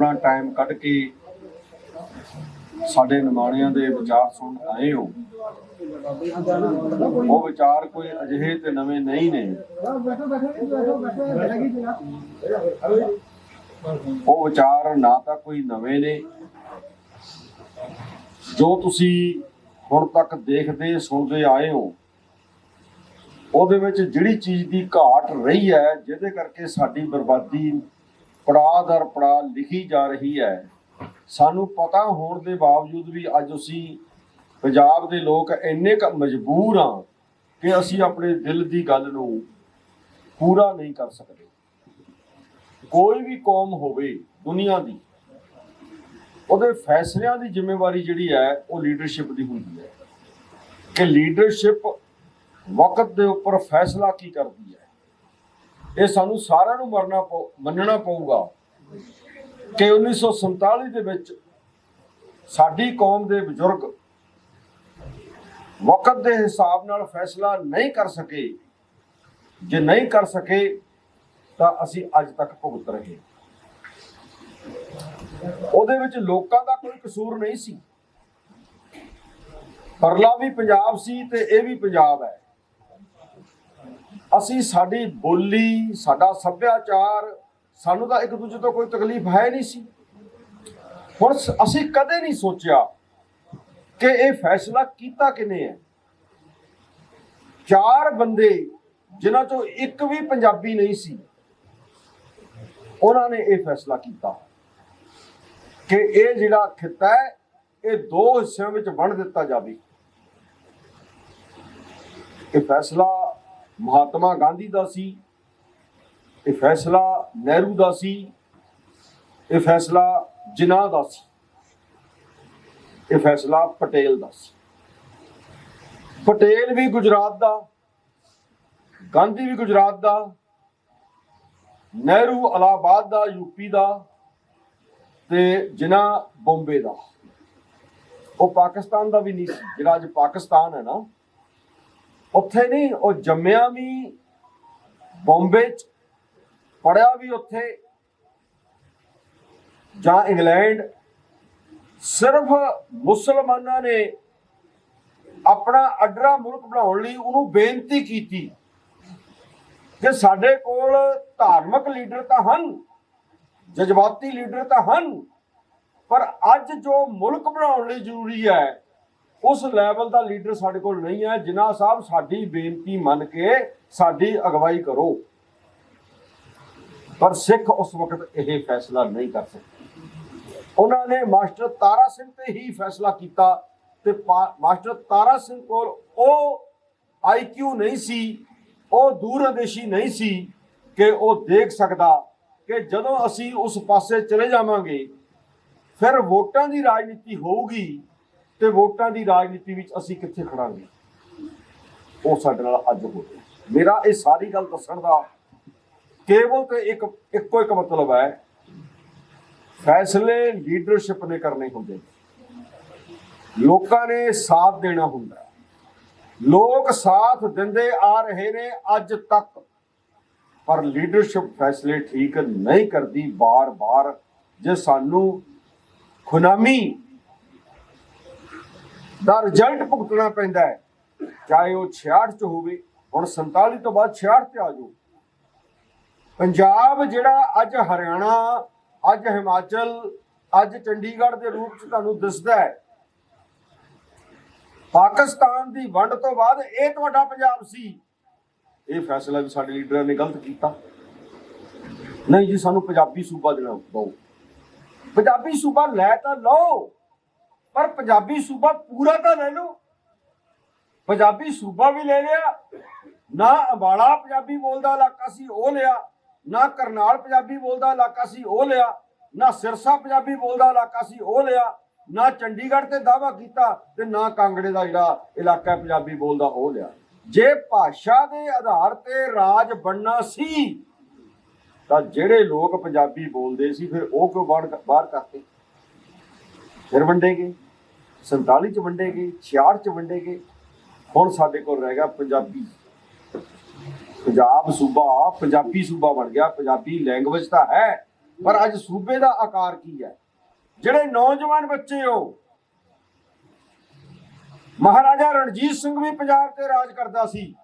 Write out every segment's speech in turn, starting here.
ਆਪਣਾ ਟਾਈਮ ਕੱਢ ਕੇ ਸਾਡੇ ਨਿਮਾਣਿਆਂ ਦੇ ਵਿਚਾਰ ਸੁਣ ਆਏ ਹੋ। ਉਹ ਵਿਚਾਰ ਕੋਈ ਅਜਿਹੇ ਤੇ ਨਵੇਂ ਨਹੀਂ ਨੇ। ਉਹ ਵਿਚਾਰ ਨਾ ਤਾਂ ਕੋਈ ਨਵੇਂ ਨੇ। ਜੋ ਤੁਸੀਂ ਹੁਣ ਤੱਕ ਦੇਖਦੇ, ਸੁਣਦੇ ਆਏ ਹੋ, ਉਹਦੇ ਵਿੱਚ ਜਿਹੜੀ ਚੀਜ਼ ਦੀ ਘਾਟ ਰਹੀ ਹੈ, ਜਿਹਦੇ ਕਰਕੇ ਸਾਡੀ ਬਰਬਾਦੀ ਪੜਾਅ ਦਰ ਪੜਾਅ ਲਿਖੀ ਜਾ ਰਹੀ ਹੈ। ਸਾਨੂੰ ਪਤਾ ਹੋਣ ਦੇ ਬਾਵਜੂਦ ਵੀ ਅੱਜ ਅਸੀਂ ਪੰਜਾਬ ਦੇ ਲੋਕ ਇੰਨੇ ਕ ਮਜਬੂਰ ਆ ਕਿ ਅਸੀਂ ਆਪਣੇ ਦਿਲ ਦੀ ਗੱਲ ਨੂੰ ਪੂਰਾ ਨਹੀਂ ਕਰ ਸਕਦੇ। ਕੋਈ ਵੀ ਕੌਮ ਹੋਵੇ ਦੁਨੀਆ ਦੀ, ਉਹਦੇ ਫੈਸਲਿਆਂ ਦੀ ਜ਼ਿੰਮੇਵਾਰੀ ਜਿਹੜੀ ਹੈ, ਉਹ ਲੀਡਰਸ਼ਿਪ ਦੀ ਹੁੰਦੀ ਹੈ। ਕਿ ਲੀਡਰਸ਼ਿਪ ਵਕਤ ਦੇ ਉੱਪਰ ਫੈਸਲਾ ਕੀ ਕਰਦੀ ਹੈ? ਇਹ ਸਾਨੂੰ ਸਾਰਿਆਂ ਨੂੰ ਮਰਨਾ ਪਊ- ਮੰਨਣਾ ਪਊਗਾ ਕਿ 1947 ਦੇ ਵਿੱਚ ਸਾਡੀ ਕੌਮ ਦੇ ਬਜ਼ੁਰਗ ਵਕਤ ਦੇ ਹਿਸਾਬ ਨਾਲ ਫੈਸਲਾ ਨਹੀਂ ਕਰ ਸਕੇ। ਜੇ ਨਹੀਂ ਕਰ ਸਕੇ, ਤਾਂ ਅਸੀਂ ਅੱਜ ਤੱਕ ਭੁਗਤ ਰਹੇ ਉਹਦੇ ਵਿੱਚ ਲੋਕਾਂ ਦਾ ਕੋਈ ਕਸੂਰ ਨਹੀਂ ਸੀ। ਪਰਲਾ ਵੀ ਪੰਜਾਬ ਸੀ ਤੇ ਇਹ ਵੀ ਪੰਜਾਬ ਹੈ। ਅਸੀਂ ਸਾਡੀ ਬੋਲੀ, ਸਾਡਾ ਸੱਭਿਆਚਾਰ, ਸਾਨੂੰ ਤਾਂ ਇੱਕ ਦੂਜੇ ਤੋਂ ਕੋਈ ਤਕਲੀਫ ਹੈ ਨਹੀਂ ਸੀ। ਹੁਣ ਅਸੀਂ ਕਦੇ ਨਹੀਂ ਸੋਚਿਆ ਕਿ ਇਹ ਫੈਸਲਾ ਕੀਤਾ ਕਿਨੇ ਹੈ। ਚਾਰ ਬੰਦੇ ਜਿਨ੍ਹਾਂ ਚੋਂ ਇੱਕ ਵੀ ਪੰਜਾਬੀ ਨਹੀਂ ਸੀ, ਉਹਨਾਂ ਨੇ ਇਹ ਫੈਸਲਾ ਕੀਤਾ ਕਿ ਇਹ ਜਿਹੜਾ ਖਿੱਤਾ ਹੈ, ਇਹ ਦੋ ਹਿੱਸਿਆਂ ਵਿੱਚ ਵੰਡ ਦਿੱਤਾ ਜਾਵੇ। ਇਹ ਫੈਸਲਾ ਮਹਾਤਮਾ ਗਾਂਧੀ ਦਾ ਸੀ, ਇਹ ਫੈਸਲਾ ਨਹਿਰੂ ਦਾ ਸੀ, ਇਹ ਫੈਸਲਾ ਜਿਨਾਹ ਦਾ ਸੀ, ਇਹ ਫੈਸਲਾ ਪਟੇਲ ਦਾ ਸੀ। ਪਟੇਲ ਵੀ ਗੁਜਰਾਤ ਦਾ, ਗਾਂਧੀ ਵੀ ਗੁਜਰਾਤ ਦਾ, ਨਹਿਰੂ ਅਲਾਹਾਬਾਦ ਦਾ ਯੂਪੀ ਦਾ ਤੇ ਜਿਨਾਹ ਬੰਬੇ ਦਾ। ਉਹ ਪਾਕਿਸਤਾਨ ਦਾ ਵੀ ਨਹੀਂ ਸੀ, ਜਿਹੜਾ ਅੱਜ ਪਾਕਿਸਤਾਨ ਹੈ ਨਾ। ਉੱਥੇ ਨਹੀਂ, ਉਹ ਜੰਮਿਆ ਵੀ, ਬੰਬੇ ਚ ਪੜਿਆ ਵੀ ਉੱਥੇ, ਜਾਂ ਇੰਗਲੈਂਡ, ਸਿਰਫ ਮੁਸਲਮਾਨਾਂ ਨੇ ਆਪਣਾ ਅਡਰਾ ਮੁਲਕ ਬਣਾਉਣ ਲਈ ਉਹਨੂੰ ਬੇਨਤੀ ਕੀਤੀ ਕਿ ਸਾਡੇ ਕੋਲ ਧਾਰਮਿਕ ਲੀਡਰ ਤਾਂ ਹਨ, ਜਜ਼ਬਾਤੀ ਲੀਡਰ ਤਾਂ ਹਨ, ਪਰ ਅੱਜ ਜੋ ਮੁਲਕ ਬਣਾਉਣ ਲਈ ਜ਼ਰੂਰੀ ਹੈ ਉਸ ਲੈਵਲ ਦਾ ਲੀਡਰ ਸਾਡੇ ਕੋਲ ਨਹੀਂ ਹੈ, ਜਿਨ੍ਹਾਂ ਸਾਹਿਬ ਸਾਡੀ ਬੇਨਤੀ ਮੰਨ ਕੇ ਸਾਡੀ ਅਗਵਾਈ ਕਰੋ। ਪਰ ਸਿੱਖ ਉਸ ਵਕਤ ਇਹ ਫੈਸਲਾ ਨਹੀਂ ਕਰ ਸਕੇ। ਉਹਨਾਂ ਨੇ ਮਾਸਟਰ ਤਾਰਾ ਸਿੰਘ ਤੇ ਹੀ ਫੈਸਲਾ ਕੀਤਾ ਤੇ ਪਾ- ਮਾਸਟਰ ਤਾਰਾ ਸਿੰਘ ਕੋਲ ਉਹ ਆਈਕਿਊ ਨਹੀਂ ਸੀ, ਉਹ ਦੂਰਅੰਦੇਸ਼ੀ ਨਹੀਂ ਸੀ ਕਿ ਉਹ ਦੇਖ ਸਕਦਾ ਕਿ ਜਦੋਂ ਅਸੀਂ ਉਸ ਪਾਸੇ ਚਲੇ ਜਾਵਾਂਗੇ, ਫਿਰ ਵੋਟਾਂ ਦੀ ਰਾਜਨੀਤੀ ਹੋਊਗੀ ਤੇ ਵੋਟਾਂ ਦੀ ਰਾਜਨੀਤੀ ਵਿੱਚ ਅਸੀਂ ਕਿੱਥੇ ਖੜਾਂਗੇ? ਉਹ ਸਾਡੇ ਨਾਲ ਅੱਜ ਹੋ ਰਿਹਾ। ਮੇਰਾ ਇਹ ਸਾਰੀ ਗੱਲ ਦੱਸਣ ਦਾ ਕੇਵਲ ਤੇ ਇੱਕ, ਇੱਕੋ ਇੱਕ ਮਤਲਬ ਹੈ, ਫੈਸਲੇ ਲੀਡਰਸ਼ਿਪ ਨੇ ਕਰਨੇ ਹੁੰਦੇ ਨੇ। ਲੋਕਾਂ ਨੇ ਸਾਥ ਦੇਣਾ ਹੁੰਦਾ ਲੋਕ ਸਾਥ ਦਿੰਦੇ ਆ ਰਹੇ ਨੇ ਅੱਜ ਤੱਕ, ਪਰ ਲੀਡਰਸ਼ਿਪ ਫੈਸਲੇ ਠੀਕ ਨਹੀਂ ਕਰਦੀ, ਬਾਰ-ਬਾਰ ਜੇ ਸਾਨੂੰ ਖੁਨਾਮੀ ਦਾ ਰਿਜ਼ਲਟ ਭੁਗਤਣਾ ਪੈਂਦਾ ਹੈ। ਚਾਹੇ ਉਹ 66 ਚ ਹੋਵੇ, ਹੁਣ 47 ਤੋਂ ਬਾਅਦ 66 ਤੇ ਆ ਜਾਓ। ਪੰਜਾਬ ਜਿਹੜਾ ਅੱਜ ਹਰਿਆਣਾ, ਅੱਜ ਹਿਮਾਚਲ, ਅੱਜ ਚੰਡੀਗੜ੍ਹ ਦੇ ਰੂਪ ਚ ਤੁਹਾਨੂੰ ਦਿਸਦਾ ਹੈ। ਪਾਕਿਸਤਾਨ ਦੀ ਵੰਡ ਤੋਂ ਬਾਅਦ ਇਹ ਤੁਹਾਡਾ ਪੰਜਾਬ ਸੀ। ਇਹ ਫੈਸਲਾ ਵੀ ਸਾਡੇ ਲੀਡਰਾਂ ਨੇ ਗਲਤ ਕੀਤਾ। ਨਹੀਂ ਜੀ, ਸਾਨੂੰ ਪੰਜਾਬੀ ਸੂਬਾ ਦੇਣਾ ਪਊ। ਪੰਜਾਬੀ ਸੂਬਾ ਲੈ ਤਾਂ ਲਓ। ਪਰ ਪੰਜਾਬੀ ਸੂਬਾ ਪੂਰਾ ਤਾਂ ਲੈ ਲਓ। ਪੰਜਾਬੀ ਸੂਬਾ ਵੀ ਲੈ ਲਿਆ। ਨਾ ਅੰਬਾਲਾ ਪੰਜਾਬੀ ਬੋਲਦਾ ਇਲਾਕਾ ਸੀ, ਉਹ ਲਿਆ। ਨਾ ਕਰਨਾਲ ਪੰਜਾਬੀ ਬੋਲਦਾ ਇਲਾਕਾ ਸੀ, ਉਹ ਲਿਆ। ਨਾ ਸਿਰਸਾ ਪੰਜਾਬੀ ਬੋਲਦਾ ਇਲਾਕਾ ਸੀ, ਉਹ ਲਿਆ। ਨਾ ਚੰਡੀਗੜ੍ਹ ਤੇ ਦਾਵਾ ਕੀਤਾ ਤੇ ਨਾ ਕਾਂਗੜੇ ਦਾ ਜਿਹੜਾ ਇਲਾਕਾ ਪੰਜਾਬੀ ਬੋਲਦਾ ਉਹ ਲਿਆ। ਜੇ ਭਾਸ਼ਾ ਦੇ ਆਧਾਰ ਤੇ ਰਾਜ ਬਣਨਾ ਸੀ, ਤਾਂ ਜਿਹੜੇ ਲੋਕ ਪੰਜਾਬੀ ਬੋਲਦੇ ਸੀ, ਫਿਰ ਉਹ ਕਿਉਂ ਬਾਹਰ ਬਾਹਰ ਕਰਤੇ? ਫਿਰ ਵੰਡੇ ਗਏ 47 ਚ ਵੰਡੇ ਗਏ 66 ਚ ਵੰਡੇ ਗਏ ਹੁਣ ਸਾਡੇ ਕੋਲ ਰਹਿ ਗਿਆ ਪੰਜਾਬੀ। ਪੰਜਾਬ ਸੂਬਾ, ਪੰਜਾਬੀ ਸੂਬਾ ਬਣ ਗਿਆ। ਪੰਜਾਬੀ ਲੈਂਗੁਏਜ ਤਾਂ ਹੈ, ਪਰ ਅੱਜ ਸੂਬੇ ਦਾ ਆਕਾਰ ਕੀ ਹੈ? ਜਿਹੜੇ ਨੌਜਵਾਨ ਬੱਚੇ ਹੋ, ਮਹਾਰਾਜਾ ਰਣਜੀਤ ਸਿੰਘ ਵੀ ਪੰਜਾਬ ਤੇ ਰਾਜ ਕਰਦਾ ਸੀ।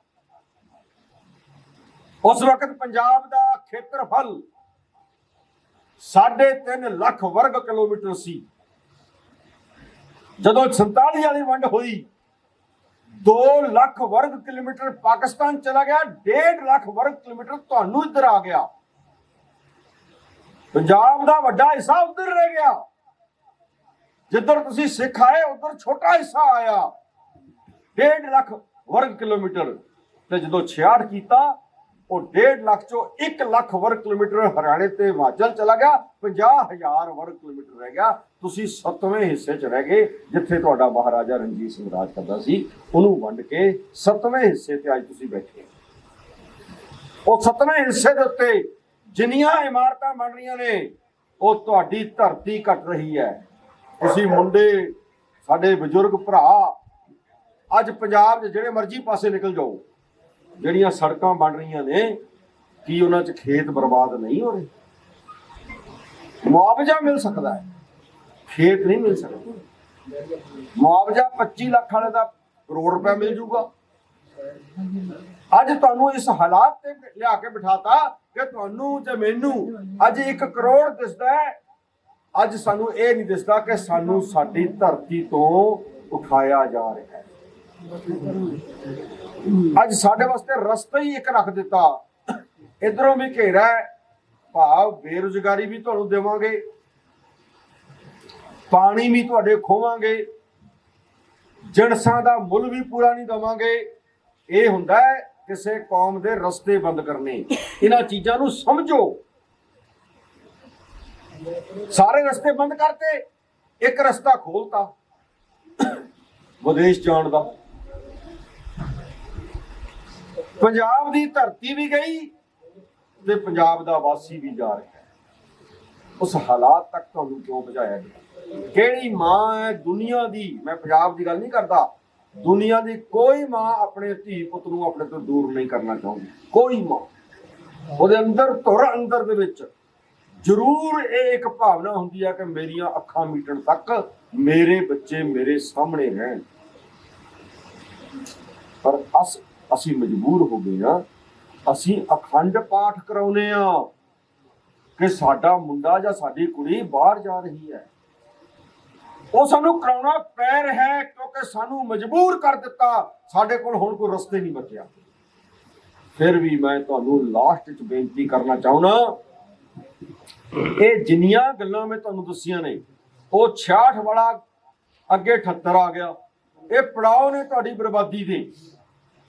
ਉਸ ਵਕਤ ਪੰਜਾਬ ਦਾ ਖੇਤਰਫਲ 3.5 ਲੱਖ ਵਰਗ ਕਿਲੋਮੀਟਰ ਸੀ। ਜਦੋਂ 47 ਵਾਲੀ ਵੰਡ ਹੋਈ 2 ਲੱਖ ਵਰਗ ਕਿਲੋਮੀਟਰ ਪਾਕਿਸਤਾਨ ਚਲਾ ਗਿਆ 1.5 ਲੱਖ ਵਰਗ ਕਿਲੋਮੀਟਰ ਤੁਹਾਨੂੰ ਇੱਧਰ ਆ ਗਿਆ। ਪੰਜਾਬ ਦਾ ਵੱਡਾ ਹਿੱਸਾ ਉੱਧਰ ਰਹਿ ਗਿਆ। ਜਿੱਧਰ ਤੁਸੀਂ ਸਿੱਖ ਆਏ, ਉੱਧਰ ਛੋਟਾ ਹਿੱਸਾ ਆਇਆ। 1.5 ਲੱਖ ਵਰਗ ਕਿਲੋਮੀਟਰ ਤੇ ਜਦੋਂ 66 ਕੀਤਾ ਉਹ 1.5 ਲੱਖ ਚੋਂ 1 ਲੱਖ ਵਰਗ ਕਿਲੋਮੀਟਰ ਹਰਿਆਣੇ ਤੇ ਹਿਮਾਚਲ ਚਲਾ ਗਿਆ 50000 ਵਰਗ ਕਿਲੋਮੀਟਰ ਰਹਿ ਗਿਆ। ਤੁਸੀਂ 7ਵੇਂ ਹਿੱਸੇ 'ਚ ਰਹਿ ਗਏ, ਜਿੱਥੇ ਤੁਹਾਡਾ ਮਹਾਰਾਜਾ ਰਣਜੀਤ ਸਿੰਘ ਰਾਜ ਕਰਦਾ ਸੀ। ਉਹਨੂੰ ਵੰਡ ਕੇ 7ਵੇਂ ਹਿੱਸੇ ਤੇ ਅੱਜ ਤੁਸੀਂ ਬੈਠੇ ਹੋ। ਉਹ 7ਵੇਂ ਹਿੱਸੇ ਦੇ ਉੱਤੇ ਜਿੰਨੀਆਂ ਇਮਾਰਤਾਂ ਬਣ ਰਹੀਆਂ ਨੇ, ਉਹ ਤੁਹਾਡੀ ਧਰਤੀ ਕੱਟ ਰਹੀ ਹੈ। ਤੁਸੀਂ ਮੁੰਡੇ, ਸਾਡੇ ਬਜ਼ੁਰਗ ਭਰਾ, ਅੱਜ ਪੰਜਾਬ ਦੇ ਜਿਹੜੇ ਮਰਜ਼ੀ ਪਾਸੇ ਨਿਕਲ ਜਾਓ। ਜਿਹੜੀਆਂ ਸੜਕਾਂ ਬਣ ਰਹੀਆਂ ਨੇ, ਕੀ ਉਹਨਾਂ 'ਚ ਖੇਤ ਬਰਬਾਦ ਨਹੀਂ ਹੋ ਰਹੇ? ਮੁਆਵਜ਼ਾ ਮਿਲ ਸਕਦਾ ਹੈ। ਖੇਤ ਨਹੀਂ ਮਿਲ ਸਕਦਾ। ਮੁਆਵਜ਼ਾ 25 ਲੱਖ ਵਾਲੇ ਦਾ ਕਰੋੜ ਰੁਪਏ ਮਿਲ ਜੂਗਾ। ਅੱਜ ਤੁਹਾਨੂੰ ਇਸ ਹਾਲਾਤ ਤੇ ਲਿਆ ਕੇ ਬਿਠਾਤਾ ਕਿ ਤੁਹਾਨੂੰ ਤੇ ਮੈਨੂੰ ਅੱਜ 1 ਕਰੋੜ ਦਿਸਦਾ ਹੈ। ਅੱਜ ਸਾਨੂੰ ਇਹ ਨਹੀਂ ਦਿਸਦਾ ਕਿ ਸਾਨੂੰ ਸਾਡੀ ਧਰਤੀ ਤੋਂ ਉਠਾਇਆ ਜਾ ਰਿਹਾ ਹੈ। ਅੱਜ ਸਾਡੇ ਵਾਸਤੇ ਰਸਤਾ ਹੀ ਇੱਕ ਰੱਖ ਦਿੱਤਾ। ਇਧਰੋਂ ਵੀ ਘੇਰਾ ਹੈ। ਭਾਵ ਬੇਰੁਜ਼ਗਾਰੀ ਵੀ ਤੁਹਾਨੂੰ ਦੇਵਾਂਗੇ। ਪਾਣੀ ਵੀ ਤੁਹਾਡੇ ਖੋਵਾਂਗੇ। ਜਣਸਾਂ ਦਾ ਮੁੱਲ ਵੀ ਪੂਰਾ ਨਹੀਂ ਦਵਾਂਗੇ। ਇਹ ਹੁੰਦਾ ਹੈ ਕਿਸੇ ਕੌਮ ਦੇ ਰਸਤੇ ਬੰਦ ਕਰਨੇ। ਇਹਨਾਂ ਚੀਜ਼ਾਂ ਨੂੰ ਸਮਝੋ। ਸਾਰੇ ਰਸਤੇ ਬੰਦ ਕਰਤੇ। ਇੱਕ ਰਸਤਾ ਖੋਲਤਾ। ਵਿਦੇਸ਼ ਜਾਣ ਦਾ। ਪੰਜਾਬ ਦੀ ਧਰਤੀ ਵੀ ਗਈ ਤੇ ਪੰਜਾਬ ਦਾ ਵਾਸੀ ਵੀ ਜਾ ਰਿਹਾ ਉਸ ਹਾਲਾਤ ਤੱਕ ਤੁਹਾਨੂੰ ਕਿਉਂ ਪਹੁੰਚਾਇਆ ਗਿਆ? ਕਿਹੜੀ ਮਾਂ ਹੈ ਦੁਨੀਆ ਦੀ? ਮੈਂ ਪੰਜਾਬ ਦੀ ਗੱਲ ਨਹੀਂ ਕਰਦਾ। ਦੁਨੀਆ ਦੀ ਕੋਈ ਮਾਂ ਆਪਣੇ ਧੀ ਪੁੱਤ ਨੂੰ ਆਪਣੇ ਤੋਂ ਦੂਰ ਨਹੀਂ ਕਰਨਾ ਚਾਹੁੰਦੀ। ਕੋਈ ਮਾਂ। ਉਹਦੇ ਅੰਦਰ ਧੁਰ ਅੰਦਰ ਦੇ ਵਿੱਚ ਜ਼ਰੂਰ ਇਹ ਇੱਕ ਭਾਵਨਾ ਹੁੰਦੀ ਹੈ ਕਿ ਮੇਰੀਆਂ ਅੱਖਾਂ ਮੀਟਣ ਤੱਕ ਮੇਰੇ ਬੱਚੇ ਮੇਰੇ ਸਾਹਮਣੇ ਰਹਿਣ। ਪਰ ਅਸ ਅਸੀਂ ਮਜਬੂਰ ਹੋ ਗਏ ਆ ਅਸੀਂ ਅਖੰਡ ਪਾਠ ਕਰਾਉਨੇ ਆ ਕਿ ਸਾਡਾ ਮੁੰਡਾ ਜਾਂ ਸਾਡੀ ਕੁੜੀ ਬਾਹਰ ਜਾ ਰਹੀ ਹੈ। ਉਹ ਸਾਨੂੰ ਕਰਾਉਣਾ ਪੈ ਰਿਹਾ ਹੈ ਕਿਉਂਕਿ ਸਾਨੂੰ ਮਜਬੂਰ ਕਰ ਦਿੱਤਾ। ਸਾਡੇ ਕੋਲ ਹੁਣ ਕੋਈ ਰਸਤੇ ਨਹੀਂ ਬਚਿਆ। ਫਿਰ ਵੀ ਮੈਂ ਤੁਹਾਨੂੰ ਲਾਸਟ ਵਿੱਚ ਬੇਨਤੀ ਕਰਨਾ ਚਾਹੁੰਦਾ ਇਹ ਜਿੰਨੀਆਂ ਗੱਲਾਂ ਮੈਂ ਤੁਹਾਨੂੰ ਦੱਸੀਆਂ ਨੇ, ਉਹ 66 ਵਾਲਾ ਅੱਗੇ 78 ਆ ਗਿਆ। ਇਹ ਪੜਾਓ ਨੇ ਤੁਹਾਡੀ ਬਰਬਾਦੀ ਦੇ।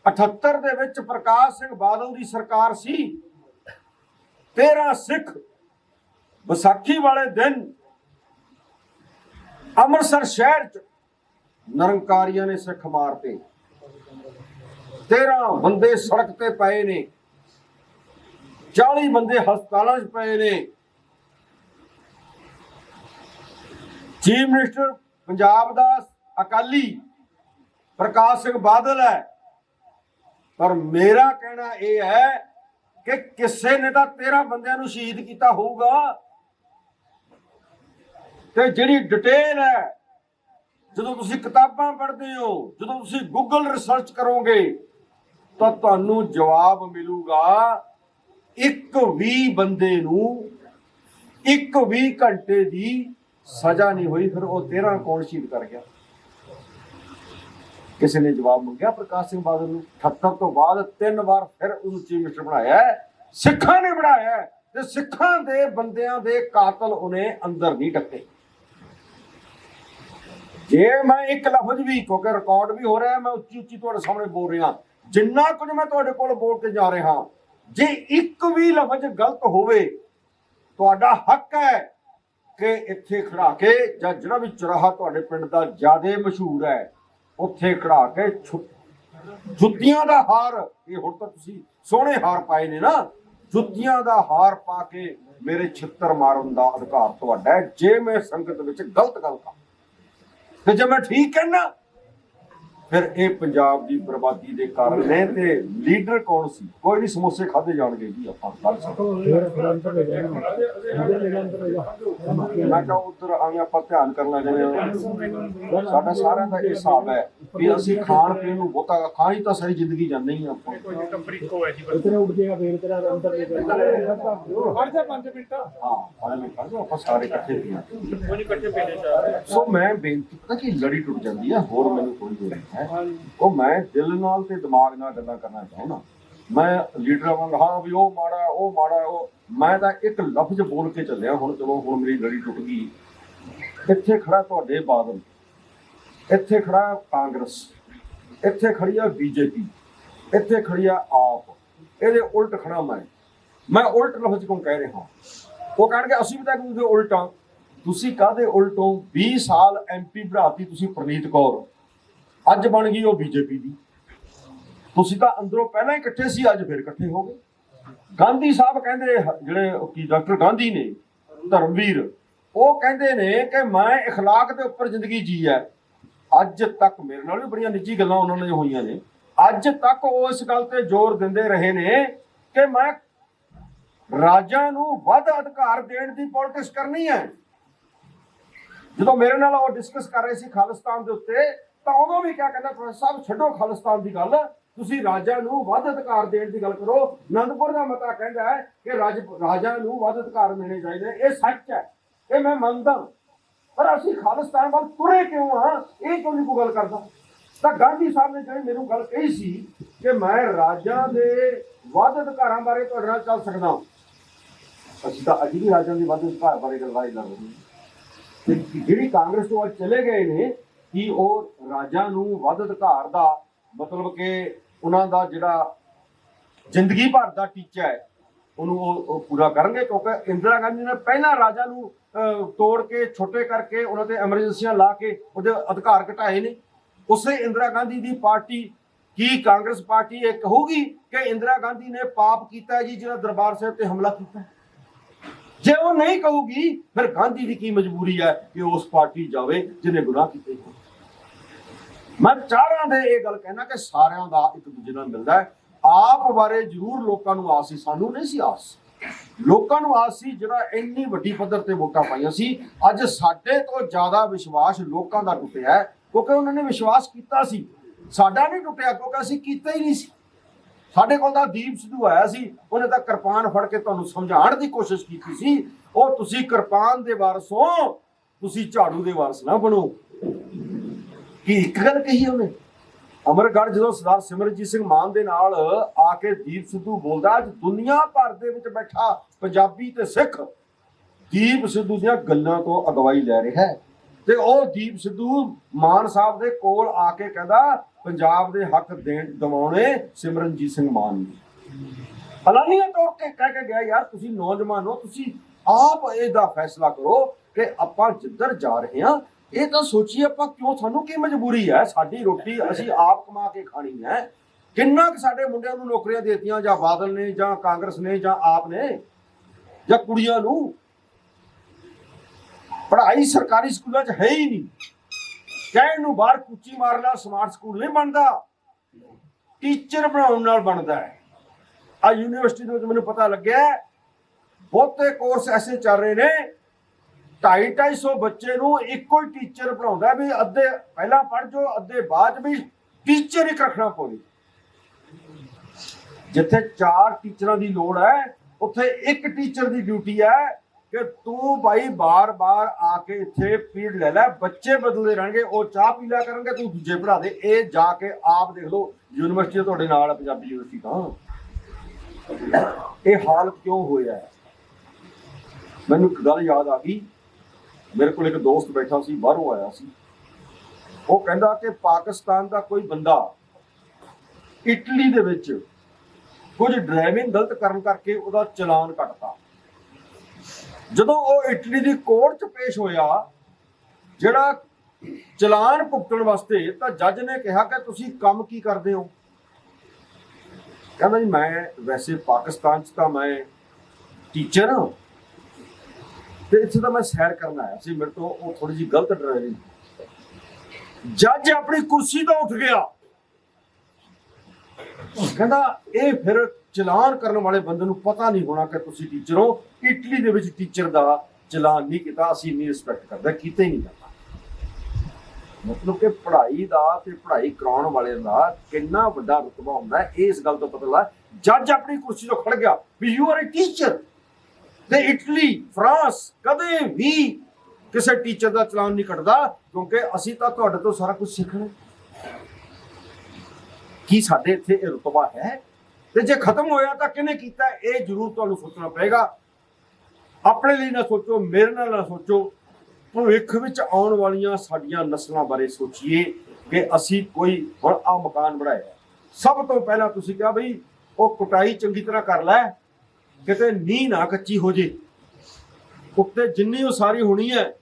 78 ਦੇ ਵਿੱਚ ਪ੍ਰਕਾਸ਼ ਸਿੰਘ ਬਾਦਲ ਦੀ ਸਰਕਾਰ ਸੀ। 13 ਸਿੱਖ ਵਿਸਾਖੀ ਵਾਲੇ ਦਿਨ ਅੰਮ੍ਰਿਤਸਰ ਸ਼ਹਿਰ ਚ ਨਿਰੰਕਾਰੀਆਂ ਨੇ ਸਿੱਖ ਮਾਰਤੇ 13 ਬੰਦੇ ਸੜਕ ਤੇ ਪਏ ਨੇ। 40 ਬੰਦੇ ਹਸਪਤਾਲਾਂ 'ਚ ਪਏ ਨੇ। ਚੀਫ ਮਿਨਿਸਟਰ ਪੰਜਾਬ ਦਾ ਅਕਾਲੀ ਪ੍ਰਕਾਸ਼ ਸਿੰਘ ਬਾਦਲ ਹੈ। ਪਰ ਮੇਰਾ ਕਹਿਣਾ ਇਹ ਹੈ ਕਿ ਕਿਸੇ ਨੇ ਤਾਂ 13 ਬੰਦਿਆਂ ਨੂੰ ਸ਼ਹੀਦ ਕੀਤਾ ਹੋਊਗਾ। ਤੇ ਜਿਹੜੀ ਡਿਟੇਲ ਹੈ, ਜਦੋਂ ਤੁਸੀਂ ਕਿਤਾਬਾਂ ਪੜ੍ਹਦੇ ਹੋ, ਜਦੋਂ ਤੁਸੀਂ ਗੂਗਲ ਰਿਸਰਚ ਕਰੋਗੇ, ਤਾਂ ਤੁਹਾਨੂੰ ਜਵਾਬ ਮਿਲੂਗਾ, ਇੱਕ ਵੀ ਬੰਦੇ ਨੂੰ ਇੱਕ ਵੀ ਘੰਟੇ ਦੀ ਸਜ਼ਾ ਨਹੀਂ ਹੋਈ, ਫਿਰ ਉਹ 13 ਕੌਣ ਸ਼ਹੀਦ ਕਰ ਗਿਆ? ਕਿਸੇ ਨੇ ਜਵਾਬ ਮੰਗਿਆ, ਪ੍ਰਕਾਸ਼ ਸਿੰਘ ਬਾਦਲ ਨੂੰ 78 ਤੋਂ ਬਾਅਦ ਤਿੰਨ ਵਾਰ ਫਿਰ ਉਹਨੂੰ ਚੀਫ ਮਿਨਿਸਟਰ ਬਣਾਇਆ ਸਿੱਖਾਂ ਨੇ ਬਣਾਇਆ ਤੇ ਸਿੱਖਾਂ ਦੇ ਬੰਦਿਆਂ ਦੇ ਕਾਤਲ ਉਹਨੇ ਅੰਦਰ ਨਹੀਂ ਟੱਕੇ ਜੇ ਮੈਂ ਇੱਕ ਲਫ਼ਜ਼ ਵੀ, ਕਿਉਂਕਿ ਰਿਕਾਰਡ ਵੀ ਹੋ ਰਿਹਾ ਮੈਂ ਉੱਚੀ ਉੱਚੀ ਤੁਹਾਡੇ ਸਾਹਮਣੇ ਬੋਲ ਰਿਹਾ, ਜਿੰਨਾ ਕੁਝ ਮੈਂ ਤੁਹਾਡੇ ਕੋਲ ਬੋਲ ਕੇ ਜਾ ਰਿਹਾ, ਜੇ ਇੱਕ ਵੀ ਲਫ਼ਜ਼ ਗਲਤ ਹੋਵੇ, ਤੁਹਾਡਾ ਹੱਕ ਹੈ ਕਿ ਇੱਥੇ ਖੜਾ ਕੇ ਜਾਂ ਜਿਹੜਾ ਵੀ ਚੁਰਾਹਾ ਤੁਹਾਡੇ ਪਿੰਡ ਦਾ ਜ਼ਿਆਦਾ ਮਸ਼ਹੂਰ ਹੈ ਉੱਥੇ ਖੜਾ ਕੇ ਜੁੱਤੀਆਂ ਦਾ ਹਾਰ, ਇਹ ਹੁਣ ਤਾਂ ਤੁਸੀਂ ਸੋਹਣੇ ਹਾਰ ਪਾਏ ਨੇ ਨਾ। ਜੁੱਤੀਆਂ ਦਾ ਹਾਰ ਪਾ ਕੇ ਮੇਰੇ ਛਿੱਤਰ ਮਾਰਨ ਦਾ ਅਧਿਕਾਰ ਤੁਹਾਡਾ ਜੇ ਮੈਂ ਸੰਗਤ ਵਿੱਚ ਗਲਤ ਗੱਲ ਕਰਾਂ, ਤੇ ਜੇ ਮੈਂ ਠੀਕ ਕਹਿਣਾ ਫਿਰ ਇਹ ਪੰਜਾਬ ਦੀ ਬਰਬਾਦੀ ਦੇ ਕਾਰਨ ਨੇ ਤੇ ਲੀਡਰ ਕੌਣ ਸੀ? ਕੋਈ ਨਹੀਂ ਸਮੋਸੇ ਖਾਦੇ ਜਾਣਗੇ ਜੀ ਆਪਾਂ ਕੱਲ ਫਿਰ ਫਿਰ ਅੰਦਰ ਲੈ ਜਾਣਾ ਅੰਦਰ ਲੈ ਜਾ ਅੰਦਰ ਲੈ ਜਾ ਮੈਂ ਕਿਹਾ ਉਧਰ ਆਵੇਂ ਆਪਾਂ ਧਿਆਨ ਕਰਨਾ ਚਾਹੁੰਦੇ ਹਾਂ। ਸਾਡਾ ਸਾਰਿਆਂ ਦਾ ਇਹ ਹਿਸਾਬ ਹੈ ਵੀ ਅਸੀਂ ਖਾਣ ਪੀਣ ਨੂੰ ਬਹੁਤਾ ਖਾਈ ਤਾਂ ਸਾਰੀ ਜ਼ਿੰਦਗੀ ਜਾਂਦੇ ਹੀ ਹਾਂ ਆਪਾਂ। ਕੋਈ ਕੰਪਨੀ ਕੋ ਹੈ ਜੀ ਬਸ। ਇਤਨੇ ਉੱਡ ਜਾਏਗਾ ਫਿਰ ਤੇਰਾ ਅੰਦਰ ਲੈ ਜਾ ਫੜ ਜਾ 5 ਮਿੰਟ। ਹਾਂ ਅੱਜ ਮੈਂ ਕਹਿੰਦਾ ਆਪਾਂ ਸਾਰੇ ਇਕੱਠੇ ਪੀਆਂ ਕੋਈ ਨਹੀਂ ਇਕੱਠੇ ਪੀਣੇ ਚਾਹ ਸੋ ਮੈਂ ਬੇਨਤੀ ਪਤਾ ਕਿ ਲੜੀ ਟੁੱਟ ਜਾਂਦੀ ਹੈ ਹੋਰ ਮੈਨੂੰ ਕੋਈ ਜ਼ਰੂਰਤ ਹੈ ਉਹ ਮੈਂ ਦਿਲ ਨਾਲ ਤੇ ਦਿਮਾਗ ਨਾਲ ਗੱਲਾਂ ਕਰਨਾ ਚਾਹੁੰਦਾ। ਮੈਂ ਲੀਡਰਾਂ ਵਾਂਗ, ਹਾਂ ਵੀ ਉਹ ਮਾੜਾ ਉਹ ਮਾੜਾ, ਉਹ ਮੈਂ ਤਾਂ ਇੱਕ ਲਫ਼ਜ਼ ਬੋਲ ਕੇ ਚੱਲਿਆ, ਹੁਣ ਚਲੋ, ਹੁਣ ਮੇਰੀ ਲੜੀ ਟੁੱਟ ਗਈ। ਇੱਥੇ ਖੜਾ ਤੁਹਾਡੇ ਬਾਦਲ, ਇੱਥੇ ਖੜਾ ਕਾਂਗਰਸ, ਇੱਥੇ ਖੜੀ ਆ ਬੀਜੇਪੀ, ਇੱਥੇ ਖੜੀ ਆ ਆਪ, ਇਹਦੇ ਉਲਟ ਖੜਾ ਮੈਂ। ਮੈਂ ਉਲਟ ਲਫ਼ਜ਼ ਕਿਉਂ ਕਹਿ ਰਿਹਾ? ਉਹ ਕਹਿਣਗੇ, ਅਸੀਂ ਵੀ ਤਾਂ ਇੱਕ ਦੂਜੇ ਦੇ ਉਲਟਾਂ। ਤੁਸੀਂ ਕਾਹਦੇ ਉਲਟੋਂ 20 ਸਾਲ ਐਮਪੀ ਬਣਾਤੀ ਤੁਸੀਂ ਪ੍ਰਨੀਤ ਕੌਰ। ਅੱਜ ਬਣ ਗਈ ਉਹ ਬੀਜੇਪੀ ਦੀ ਤੁਸੀਂ ਤਾਂ ਅੰਦਰੋਂ ਪਹਿਲਾਂ ਹੀ ਇਕੱਠੇ ਸੀ ਅੱਜ ਫਿਰ ਇਕੱਠੇ ਹੋ ਗਏ ਗਾਂਧੀ ਸਾਹਿਬ ਕਹਿੰਦੇ ਹ- ਜਿਹੜੇ ਉਹ ਕੀ ਡਾਕਟਰ ਗਾਂਧੀ ਨੇ ਧਰਮਵੀਰ ਉਹ ਕਹਿੰਦੇ ਨੇ ਕਿ ਮੈਂ اخلاق ਦੇ ਉੱਪਰ ਜ਼ਿੰਦਗੀ ਜੀ ਹੈ ਅੱਜ ਤੱਕ ਮੇਰੇ ਨਾਲ ਵੀ ਬੜੀਆਂ ਨਿੱਜੀ ਗੱਲਾਂ ਉਹਨਾਂ ਨੇ ਹੋਈਆਂ ਨੇ ਅੱਜ ਤੱਕ ਉਹ ਇਸ ਗੱਲ ਤੇ ਜ਼ੋਰ ਦਿੰਦੇ ਰਹੇ ਨੇ ਕਿ ਮੈਂ ਰਾਜਾਂ ਨੂੰ ਵੱਧ ਅਧਿਕਾਰ ਦੇਣ ਦੀ ਪੋਲਿਟਿਕਸ ਕਰਨੀ ਹੈ ਜਦੋਂ ਮੇਰੇ ਨਾਲ ਉਹ ਡਿਸਕਸ ਕਰ ਰਹੇ ਸੀ ਖਾਲਿਸਤਾਨ ਦੇ ਉੱਤੇ ਤਾਂ ਉਦੋਂ ਵੀ ਕਿਆ ਕਹਿੰਦਾ ਪ੍ਰੋਫੈਸਰ ਸਾਹਿਬ, ਛੱਡੋ ਖਾਲਿਸਤਾਨ ਦੀ ਗੱਲ। ਤੁਸੀਂ ਰਾਜਾਂ ਨੂੰ ਵੱਧ ਅਧਿਕਾਰ ਦੇਣ ਦੀ ਗੱਲ ਕਰੋ। ਅਨੰਦਪੁਰ ਦਾ ਮਤਾ ਕਹਿੰਦਾ ਹੈ ਕਿ ਰਾਜ ਰਾਜਾਂ ਨੂੰ ਵੱਧ ਅਧਿਕਾਰ ਮਿਲਣੇ ਚਾਹੀਦੇ। ਇਹ ਸੱਚ ਹੈ। ਇਹ ਮੈਂ ਮੰਨਦਾ ਪਰ ਅਸੀਂ ਖਾਲਿਸਤਾਨ ਵੱਲ ਤੁਰੇ ਕਿਉਂ ਆ ਇਹ ਕਿਉਂ ਨਹੀਂ ਕੋਈ ਗੱਲ ਕਰਦਾ? ਤਾਂ ਗਾਂਧੀ ਸਾਹਿਬ ਨੇ ਜਿਹੜੀ ਮੈਨੂੰ ਗੱਲ ਕਹੀ ਸੀ ਕਿ ਮੈਂ ਰਾਜਾਂ ਦੇ ਵੱਧ ਅਧਿਕਾਰਾਂ ਬਾਰੇ ਤੁਹਾਡੇ ਨਾਲ ਚੱਲ ਸਕਦਾ ਅਸੀਂ ਤਾਂ ਅਜੇ ਵੀ ਰਾਜਾਂ ਦੇ ਵੱਧ ਅਧਿਕਾਰ ਬਾਰੇ ਗੱਲ ਕਰ ਰਹੇ ਹਾਂ। ਜਿਹੜੀ ਕਾਂਗਰਸ ਤੋਂ ਅੱਜ ਚਲੇ ਗਏ ਨੇ ਕਿ ਉਹ ਰਾਜਾਂ ਨੂੰ ਵੱਧ ਅਧਿਕਾਰ ਦਾ ਮਤਲਬ ਕਿ ਉਹਨਾਂ ਦਾ ਜਿਹੜਾ ਜ਼ਿੰਦਗੀ ਭਰ ਦਾ ਟੀਚਾ ਹੈ ਉਹਨੂੰ ਉਹ ਉਹ ਪੂਰਾ ਕਰਨਗੇ ਕਿਉਂਕਿ ਇੰਦਰਾ ਗਾਂਧੀ ਨੇ ਪਹਿਲਾਂ ਰਾਜਾਂ ਨੂੰ ਅਹ, ਤੋੜ ਕੇ ਛੋਟੇ ਕਰਕੇ ਉਹਨਾਂ ਤੇ ਐਮਰਜੈਂਸੀਆਂ ਲਾ ਕੇ ਉਹਦੇ ਅਧਿਕਾਰ ਘਟਾਏ ਨੇ। ਉਸੇ ਇੰਦਰਾ ਗਾਂਧੀ ਦੀ ਪਾਰਟੀ ਕੀ ਕਾਂਗਰਸ ਪਾਰਟੀ ਇਹ ਕਹੂਗੀ ਕਿ ਇੰਦਰਾ ਗਾਂਧੀ ਨੇ ਪਾਪ ਕੀਤਾ ਜੀ ਜਿਹੜਾ ਦਰਬਾਰ ਸਾਹਿਬ ਤੇ ਹਮਲਾ ਕੀਤਾ? ਜੇ ਉਹ ਨਹੀਂ ਕਹੂਗੀ ਫਿਰ ਗਾਂਧੀ ਦੀ ਕੀ ਮਜਬੂਰੀ ਹੈ ਕਿ ਉਸ ਪਾਰਟੀ ਜਾਵੇ ਜਿਹਨੇ ਗੁਨਾਹ ਕੀਤੇ ਹੋਣ? ਮੈਂ ਚਾਰਾਂ ਦੇ ਇਹ ਗੱਲ ਕਹਿਣਾ ਕਿ ਸਾਰਿਆਂ ਦਾ ਇੱਕ ਦੂਜੇ ਨਾਲ ਮਿਲਦਾ ਹੈ। ਆਪ ਬਾਰੇ ਜ਼ਰੂਰ ਲੋਕਾਂ ਨੂੰ ਆਸ ਸੀ, ਸਾਨੂੰ ਨਹੀਂ ਸੀ ਆਸ। ਲੋਕਾਂ ਨੂੰ ਆਸ ਸੀ ਜਿਹੜਾ ਇੰਨੀ ਵੱਡੀ ਪੱਧਰ ਤੇ ਵੋਟਾਂ ਪਾਈਆਂ ਸੀ। ਅੱਜ ਸਾਡੇ ਤੋਂ ਜ਼ਿਆਦਾ ਵਿਸ਼ਵਾਸ ਲੋਕਾਂ ਦਾ ਟੁੱਟਿਆ ਕਿਉਂਕਿ ਉਹਨਾਂ ਨੇ ਵਿਸ਼ਵਾਸ ਕੀਤਾ ਸੀ। ਸਾਡਾ ਨਹੀਂ ਟੁੱਟਿਆ, ਕਿਉਂਕਿ ਅਸੀਂ ਕੀਤਾ ਹੀ ਨਹੀਂ ਸੀ। ਸਾਡੇ ਕੋਲ ਤਾਂ ਦੀਪ ਸਿੱਧੂ ਆਇਆ ਸੀ, ਉਹਨੇ ਤਾਂ ਕਿਰਪਾਨ ਫੜ ਕੇ ਤੁਹਾਨੂੰ ਸਮਝਾਉਣ ਦੀ ਕੋਸ਼ਿਸ਼ ਕੀਤੀ ਸੀ। ਉਹ ਤੁਸੀਂ ਕਿਰਪਾਨ ਦੇ ਵਾਰਸ ਹੋ, ਤੁਸੀਂ ਝਾੜੂ ਦੇ ਵਾਰਸ ਨਾ ਬਣੋ। ਕਿ ਇੱਕ ਗੱਲ ਕਹੀ ਉਹਨੇ। ਅਮਰਗੜ੍ਹ ਜਦੋਂ ਸਰਦਾਰ ਸਿਮਰਜੀਤ ਸਿੰਘ ਮਾਨ ਦੇ ਨਾਲ ਆ ਕੇ ਦੀਪ ਸਿੱਧੂ ਬੋਲਦਾ, ਅੱਜ ਦੁਨੀਆ ਭਰ ਦੇ ਵਿੱਚ ਬੈਠਾ ਪੰਜਾਬੀ ਤੇ ਸਿੱਖ, ਦੀਪ ਸਿੱਧੂ ਦੀਆਂ ਗੱਲਾਂ ਤੋਂ ਅਗਵਾਈ ਲੈ ਰਿਹਾ ਹੈ। ਤੇ ਉਹ ਦੀਪ ਸਿੱਧੂ ਮਾਨ ਸਾਹਿਬ ਦੇ ਕੋਲ ਆ ਕੇ ਕਹਿੰਦਾ, ਪੰਜਾਬ ਦੇ ਹੱਕ ਦੇਣ ਦਿਵਾਉਣੇ ਸਿਮਰਨਜੀਤ ਸਿੰਘ ਮਾਨ ਨੂੰ। ਐਲਾਨੀਆਂ ਤੌਰ ਤੇ ਕਹਿ ਕੇ ਗਿਆ, ਯਾਰ ਤੁਸੀਂ ਨੌਜਵਾਨ ਹੋ, ਤੁਸੀਂ ਆਪ ਇਹਦਾ ਫੈਸਲਾ ਕਰੋ ਕਿ ਆਪਾਂ ਜਿੱਧਰ ਜਾ ਰਹੇ ਹਾਂ ਇਹ ਤਾਂ ਸੋਚੀਏ ਆਪਾਂ ਕਿਉਂ, ਸਾਨੂੰ ਕੀ ਮਜਬੂਰੀ ਹੈ? ਸਾਡੀ ਰੋਟੀ ਅਸੀਂ ਆਪ ਕਮਾ ਕੇ ਖਾਣੀ ਹੈ। ਕਿੰਨਾ ਕੁ ਸਾਡੇ ਮੁੰਡਿਆਂ ਨੂੰ ਨੌਕਰੀਆਂ ਦੇਤੀਆਂ, ਜਾਂ ਬਾਦਲ ਨੇ, ਜਾਂ ਕਾਂਗਰਸ ਨੇ, ਜਾਂ ਆਪ ਨੇ, ਜਾਂ ਕੁੜੀਆਂ ਨੂੰ, ਪੜ੍ਹਾਈ ਸਰਕਾਰੀ ਸਕੂਲਾਂ 'ਚ ਹੈ ਹੀ ਨਹੀਂ। ਕਹਿਣ ਨੂੰ ਬਾਹਰ ਕੁੱਚੀ ਮਾਰਨਾ ਸਮਾਰਟ ਸਕੂਲ ਨਹੀਂ ਬਣਦਾ। ਟੀਚਰ ਬਣਾਉਣ ਨਾਲ ਬਣਦਾ ਹੈ। ਆ ਯੂਨੀਵਰਸਿਟੀ ਦੇ ਵਿੱਚ ਮੈਨੂੰ ਪਤਾ ਲੱਗਿਆ, ਬਹੁਤੇ ਕੋਰਸ ਐਸੇ ਚੱਲ ਰਹੇ ਨੇ 250 ਬੱਚੇ ਨੂੰ ਇੱਕੋ ਹੀ ਟੀਚਰ ਪੜਾਉਂਦਾ ਵੀ ਅੱਧੇ ਪਹਿਲਾਂ ਪੜ੍ਹ ਜੋ ਅੱਧੇ ਬਾਅਦ ਵੀ ਟੀਚਰ ਹੀ ਰੱਖਣਾ ਪਵੇ ਜਿੱਥੇ ਚਾਰ ਟੀਚਰਾਂ ਦੀ ਲੋੜ ਹੈ, ਉੱਥੇ ਇੱਕ ਟੀਚਰ ਦੀ ਡਿਊਟੀ ਹੈ ਕਿ ਤੂੰ ਭਾਈ ਬਾਰ-ਬਾਰ ਆ ਕੇ ਇੱਥੇ ਪੀੜ ਲੈ ਲੈ, ਬੱਚੇ ਬਦਲਦੇ ਰਹਿਣਗੇ, ਉਹ ਚਾਹ ਪੀ ਲਿਆ ਕਰਨਗੇ, ਤੂੰ ਦੂਜੇ ਪੜਾ ਦੇ, ਇਹ ਜਾ ਕੇ ਆਪ ਦੇਖ ਲਓ ਯੂਨੀਵਰਸਿਟੀ ਤੁਹਾਡੇ ਨਾਲ ਪੰਜਾਬੀ ਯੂਨੀਵਰਸਿਟੀ ਤਾਂ। ਇਹ ਹਾਲ ਕਿਉਂ ਹੋਇਆ? ਮੈਨੂੰ ਇੱਕ ਗੱਲ ਯਾਦ ਆ ਗਈ ਮੇਰੇ ਕੋਲ ਇੱਕ ਦੋਸਤ ਬੈਠਾ ਸੀ, ਬਾਹਰੋਂ ਆਇਆ ਸੀ। ਉਹ ਕਹਿੰਦਾ ਕਿ ਪਾਕਿਸਤਾਨ ਦਾ ਕੋਈ ਬੰਦਾ ਇਟਲੀ ਦੇ ਵਿੱਚ ਕੁਝ ਡਰਾਈਵਿੰਗ ਗਲਤ ਕਰਨ ਕਰਕੇ ਉਹਦਾ ਚਲਾਨ ਕੱਟਤਾ। ਜਦੋਂ ਉਹ ਇਟਲੀ ਦੀ ਕੋਰਟ 'ਚ ਪੇਸ਼ ਹੋਇਆ, ਜਿਹੜਾ ਚਲਾਨ ਭੁਗਤਣ ਵਾਸਤੇ, ਤਾਂ ਜੱਜ ਨੇ ਕਿਹਾ ਕਿ ਤੁਸੀਂ ਕੰਮ ਕੀ ਕਰਦੇ ਹੋ? ਕਹਿੰਦਾ ਜੀ, ਮੈਂ ਵੈਸੇ ਪਾਕਿਸਤਾਨ 'ਚ ਤਾਂ ਮੈਂ ਟੀਚਰ ਹਾਂ। ਤੇ ਇੱਥੇ ਤਾਂ ਮੈਂ ਸੈਰ ਕਰਨ ਆਇਆ ਸੀ, ਮੇਰੇ ਤੋਂ ਉਹ ਥੋੜੀ ਜਿਹੀ ਗਲਤ ਡਰਾਈਵਿੰਗ ਜੱਜ ਆਪਣੀ ਕੁਰਸੀ ਤੋਂ ਉੱਠ ਗਿਆ। ਕਹਿੰਦਾ, ਇਹ ਫਿਰ ਚਲਾਨ ਕਰਨ ਵਾਲੇ ਬੰਦੇ ਨੂੰ ਪਤਾ ਨਹੀਂ ਹੋਣਾ ਕਿ ਤੁਸੀਂ ਟੀਚਰ ਹੋ। ਇਟਲੀ ਦੇ ਵਿੱਚ ਟੀਚਰ ਦਾ ਚਲਾਨ ਨਹੀਂ ਕੀਤਾ, ਅਸੀਂ ਨਹੀਂ ਰਿਸਪੈਕਟ ਕਰਦੇ, ਕੀਤੇ ਹੀ ਨਹੀਂ ਜਾਂਦਾ। ਮਤਲਬ ਕਿ ਪੜ੍ਹਾਈ ਦਾ ਤੇ ਪੜ੍ਹਾਈ ਕਰਾਉਣ ਵਾਲੇ ਦਾ ਕਿੰਨਾ ਵੱਡਾ ਰੁਤਬਾ ਹੁੰਦਾ ਇਹ ਇਸ ਗੱਲ ਤੋਂ ਪਤਾ ਲੱਗਾ ਜੱਜ ਆਪਣੀ ਕੁਰਸੀ ਤੋਂ ਖੜ ਗਿਆ ਵੀ ਯੂ ਆਰ ਅ ਟੀਚਰ ਤੇ ਇਟਲੀ, ਫਰਾਂਸ ਕਦੇ ਵੀ ਕਿਸੇ ਟੀਚਰ ਦਾ ਚਲਾਨ ਨਹੀਂ ਕੱਟਦਾ ਕਿਉਂਕਿ ਅਸੀਂ ਤਾਂ ਤੁਹਾਡੇ ਤੋਂ ਸਾਰਾ ਕੁਝ ਸਿੱਖਣਾ ਕੀ ਸਾਡੇ ਇੱਥੇ ਇਹ ਰੁਤਬਾ ਹੈ? ਤੇ ਜੇ ਖਤਮ ਹੋਇਆ ਤਾਂ ਕਿਹਨੇ ਕੀਤਾ? ਇਹ ਜ਼ਰੂਰ ਤੁਹਾਨੂੰ ਸੋਚਣਾ ਪਏਗਾ। ਆਪਣੇ ਲਈ ਨਾ ਸੋਚੋ, ਮੇਰੇ ਨਾਲ ਨਾ ਸੋਚੋ। ਭਵਿੱਖ ਵਿੱਚ ਆਉਣ ਵਾਲੀਆਂ ਸਾਡੀਆਂ ਨਸਲਾਂ ਬਾਰੇ ਸੋਚੀਏ ਕਿ ਅਸੀਂ ਕੋਈ ਹੁਣ ਆ ਮਕਾਨ ਬਣਾਇਆ। ਸਭ ਤੋਂ ਪਹਿਲਾਂ ਤੁਸੀਂ ਕਿਹਾ ਬਈ, ਉਹ ਕੁਟਾਈ ਚੰਗੀ ਤਰ੍ਹਾਂ ਕਰ ਲੈ ਕਿਤੇ ਨੀਂਹ ਨਾ ਕੱਚੀ ਹੋ ਜੇ। ਉੱਤੇ ਜਿੰਨੀ ਉਸਾਰੀ ਹੋਣੀ ਹੈ,